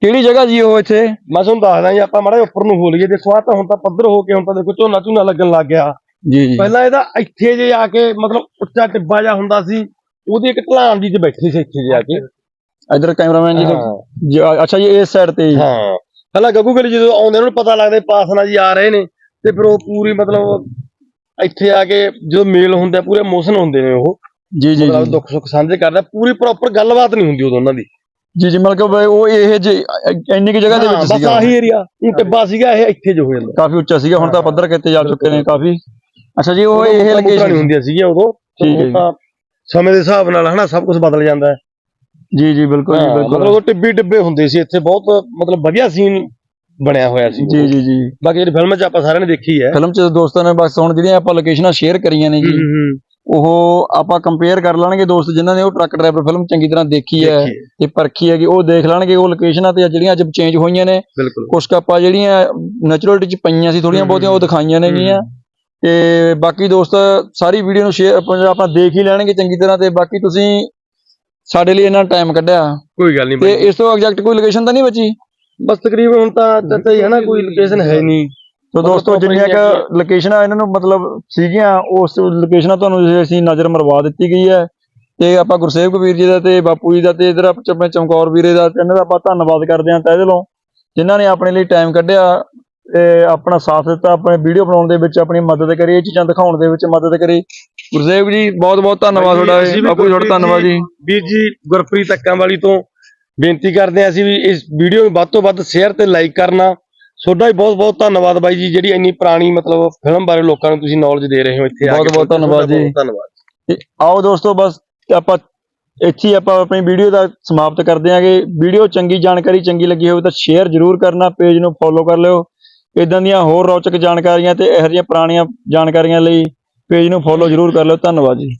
ਕਿਹੜੀ ਜਗ੍ਹਾ ਜੀ ਉਹ ਇੱਥੇ? ਮੈਂ ਤੁਹਾਨੂੰ ਦੱਸਦਾ ਜੀ ਆਪਾਂ ਮਾੜਾ ਉੱਪਰ ਨੂੰ ਹੋ ਲਈਏ ਦੇਖੋ ਆ ਤਾਂ ਹੁਣ ਤਾਂ ਪੱਧਰ ਹੋ ਕੇ ਹੁਣ ਤਾਂ ਦੇਖੋ ਝੋਨਾ ਝੂਨਾ ਲੱਗਣ ਲੱਗ ਗਿਆ। ਜੀ ਜੀ। ਪਹਿਲਾਂ ਇਹਦਾ ਇੱਥੇ ਜੇ ਆ ਕੇ ਮਤਲਬ ਉੱਚਾ ਟਿੱਬਾ ਜਿਹਾ ਹੁੰਦਾ ਸੀ ਉਹਦੀ ਇੱਕ ਢਲਾਣ ਜੀ ਚ ਬੈਠੇ ਸੀ ਇੱਥੇ ਜੇ ਆ ਕੇ। ਇਧਰ ਕੈਮਰਾਮੈਨ ਜੀ ਤੋਂ- ਜੀ, ਅੱਛਾ ਜੀ ਇਸ ਸਾਈਡ ਤੇ ਜੀ। ਹਾਂ। ਪਹਿਲਾਂ ਗੱਗੂ ਗਲੀ ਜਦੋਂ ਆਉਂਦੇ ਉਹਨਾਂ ਨੂੰ ਪਤਾ ਲੱਗਦਾ ਵੀ ਪਾਸਨਾ ਜੀ ਆ ਰਹੇ ਨੇ। ਤੇ ਫਿਰ ਉਹ ਪੂਰੀ ਮਤਲਬ ਇੱਥੇ ਆ ਕੇ ਜਦੋਂ ਮੇਲ ਹੁੰਦਾ ਪੂਰੇ ਇਮੋਸ਼ਨ ਹੁੰਦੇ ਨੇ ਉਹ। ਜੀ ਜੀ ਮਤਲਬ ਜੀ। ਦੁੱਖ ਸੁੱਖ ਸਾਂਝੇ ਕਰਦਾ ਪੂਰੀ ਪ੍ਰੋਪਰ ਗੱਲਬਾਤ ਨਹੀਂ ਹੁੰਦੀ ਉਦੋਂ ਉਹਨਾਂ ਦੀ। ਜੀ ਜੀ ਮਤਲਬ ਕਿ ਬਈ ਉਹ ਇਹ ਜੇ ਇੰਨੀ ਕਿ ਜਗ੍ਹਾ ਦੇ ਹਾਂ, ਵਿੱਚ ਬਸ ਸੀਗਾ ਆਹੀ ਏਰੀਆ ਉਹ ਟਿੱਬਾ ਸੀਗਾ ਇਹ ਇੱਥੇ ਜੋ ਹੋ ਜਾਂਦਾ। ਕਾਫੀ ਉੱਚਾ ਸੀਗਾ ਹੁਣ ਤਾਂ ਪੱਧਰ ਕਿਤੇ ਜਾ ਚੁੱਕੇ ਨੇ ਕਾਫੀ। ਅੱਛਾ ਜੀ ਉਹ ਇਹ ਨਹੀਂ ਲੋਕੇਸ਼ਨ ਹੁੰਦੀਆਂ ਸੀਗੀਆਂ ਉਦੋਂ। ਠੀਕ ਹੈ ਤਾਂ ਸਮੇਂ ਦੇ ਹਿਸਾਬ ਨਾਲ ਹਨਾ ਸਭ ਕੁਝ ਬਦਲ ਜਾਂਦਾ ਹੈ। ਜੀ ਜੀ ਬਿਲਕੁਲ ਜੀ ਹਾਂ, ਮਤਲਬ ਬਿਲਕੁਲ ਉਹ ਟਿੱਬੀ ਟਿੱਬੇ ਹੁੰਦੇ ਸੀ ਇੱਥੇ ਬਹੁਤ ਮਤਲਬ ਵਧੀਆ ਸੀਨ ਬਣਿਆ ਹੋਇਆ ਸੀ। ਜੀ ਜੀ ਜੀ। ਬਾਕੀ ਜਿਹੜੀ ਫਿਲਮ 'ਚ ਆਪਾਂ ਸਾਰਿਆਂ ਨੇ ਦੇਖੀ ਹੈ। ਫਿਲਮ ਚ ਦੋਸਤਾਂ ਨੇ ਬਸ ਹੁਣ ਜਿਹੜੀਆਂ ਆਪਾਂ ਲੋਕੇਸ਼ਨਾਂ ਸ਼ੇਅਰ ਕਰੀਆਂ ਨੇ ਜੀ ਉਹ ਆਪਾਂ ਕੰਪੇਅਰ ਕਰ ਲਾਂਗੇ ਦੋਸਤ ਜਿਨ੍ਹਾਂ ਨੇ ਉਹ ਟਰੱਕ ਡਰਾਈਵਰ ਫਿਲਮ ਚੰਗੀ ਤਰ੍ਹਾਂ ਦੇਖੀ ਹੈ ਦੇਖੀ ਹੈ, ਤੇ ਪਰਖੀ ਹੈਗੀ ਉਹ ਦੇਖ ਲੈਣਗੇ ਉਹ ਲੋਕੇਸ਼ਨਾਂ ਤੇ ਜਿਹੜੀਆਂ ਅੱਜ ਚੇਂਜ ਹੋਈਆਂ ਨੇ। ਬਿਲਕੁਲ। ਕੁਛ ਕੁ ਆਪਾਂ ਜਿਹੜੀਆਂ ਨੈਚੁਰਲਿਟੀ ਚ ਪਈਆਂ ਸੀ ਥੋੜੀਆਂ ਹਮ, ਬਹੁਤੀਆਂ ਉਹ ਦਿਖਾਈਆਂ ਨੇਗੀਆਂ ਤੇ ਬਾਕੀ ਦੋਸਤ ਸਾਰੀ ਵੀਡੀਓ ਨੂੰ ਸ਼ੇਅਰ ਆਪਣਾ ਦੇਖ ਹੀ ਲੈਣਗੇ ਚੰਗੀ ਤਰ੍ਹਾਂ ਤੇ ਬਾਕੀ ਤੁਸੀਂ ਸਾਡੇ ਲਈ ਇਹਨਾਂ ਟਾਈਮ ਕੱਢਿਆ। ਕੋਈ ਗੱਲ ਨਹੀਂ ਤੇ ਬਾਈ। ਇਸ ਤੋਂ ਐਗਜ਼ੈਕਟ ਕੋਈ ਲੋਕੇਸ਼ਨ ਤਾਂ ਨਹੀਂ ਬਚੀ? ਬਸ ਤਕਰੀਬਨ ਹੁਣ ਤਾਂ ਚਾਚਾ ਜੀ ਹੈ ਨਾ ਕੋਈ ਲੋਕੇਸ਼ਨ ਹੈ ਨਹੀਂ। ਤੋ ਦੋਸਤੋ ਜਿੰਨੀਆਂ ਕ ਲੋਕੇਸ਼ਨਾਂ ਇਹਨਾਂ ਨੂੰ ਮਤਲਬ ਸੀਗੀਆਂ ਉਸ ਲੋਕੇਸ਼ਨਾਂ ਤੁਹਾਨੂੰ ਅਸੀਂ ਨਜ਼ਰ ਮਰਵਾ ਦਿੱਤੀ ਗਈ ਹੈ। ਤੇ ਆਪਾਂ ਗੁਰਸੇਵਕ ਵੀਰ ਜੀ ਦਾ ਤੇ ਬਾਪੂ ਜੀ ਦਾ ਤੇ ਇਧਰ ਆਪਣੇ ਚਮਕੌਰ ਵੀਰੇ ਦਾ ਤੇ ਇਹਨਾਂ ਦਾ ਆਪਾਂ ਧੰਨਵਾਦ ਕਰਦੇ ਹਾਂ ਤਹਿ ਦਿਲੋਂ ਜਿਨ੍ਹਾਂ ਨੇ ਆਪਣੇ ਲਈ ਟਾਈਮ ਕੱਢਿਆ। ਤੇ ਆਪਣਾ ਸਾਥ ਦਿੱਤਾ ਆਪਣੇ ਵੀਡੀਓ ਬਣਾਉਣ ਦੇ ਵਿੱਚ ਆਪਣੀ ਮਦਦ ਕਰੀ ਇਹ ਚੀਜ਼ਾਂ ਦਿਖਾਉਣ ਦੇ ਵਿੱਚ ਮਦਦ ਕਰੀ। ਗੁਰਸੇਵਕ ਜੀ ਬਹੁਤ ਬਹੁਤ ਧੰਨਵਾਦ ਤੁਹਾਡਾ ਬਾਪੂ ਤੁਹਾਡਾ ਧੰਨਵਾਦ ਜੀ। ਵੀਰ ਜੀ ਗੁਰਪ੍ਰੀਤ ਅੱਕਾਂ ਵਾਲੀ ਤੋਂ ਬੇਨਤੀ ਕਰਦੇ ਹਾਂ ਅਸੀਂ ਵੀ ਇਸ ਵੀਡੀਓ ਨੂੰ ਵੱਧ ਤੋਂ ਵੱਧ ਸ਼ੇਅਰ ਤੇ ਲਾਈਕ ਕਰਨਾ। ਤੁਹਾਡਾ ਵੀ ਬਹੁਤ ਬਹੁਤ ਧੰਨਵਾਦ ਬਾਈ ਜੀ ਜਿਹੜੀ ਇੰਨੀ ਪੁਰਾਣੀ ਮਤਲਬ ਫਿਲਮ ਬਾਰੇ ਲੋਕਾਂ ਨੂੰ ਤੁਸੀਂ ਨੌਲੇਜ ਦੇ ਰਹੇ ਹੋ ਇੱਥੇ ਆ ਕੇ। ਬਹੁਤ-ਬਹੁਤ ਧੰਨਵਾਦ ਤੁਹਾਡਾ ਜੀ। ਬਹੁਤ ਧੰਨਵਾਦ। ਆਓ ਦੋਸਤੋ ਬਸ ਆਪਾਂ ਇੱਥੇ ਆਪਾਂ ਆਪਣੀ ਵੀਡੀਓ ਦਾ ਸਮਾਪਤ ਕਰਦੇ ਹਾਂਗੇ ਵੀਡੀਓ ਚੰਗੀ ਜਾਣਕਾਰੀ ਚੰਗੀ ਲੱਗੀ ਹੋਵੇ ਤਾਂ ਸ਼ੇਅਰ ਜ਼ਰੂਰ ਕਰਨਾ ਪੇਜ ਨੂੰ ਫੋਲੋ ਕਰ ਲਿਓ। ਇਦਾਂ ਦੀਆਂ ਹੋਰ ਰੌਚਕ ਜਾਣਕਾਰੀਆਂ ਤੇ ਇਹੋ ਜਿਹੀਆਂ ਪੁਰਾਣੀਆਂ ਜਾਣਕਾਰੀਆਂ ਲਈ ਪੇਜ ਨੂੰ ਫੋਲੋ ਜ਼ਰੂਰ ਕਰ ਲਿਓ ਧੰਨਵਾਦ ਜੀ।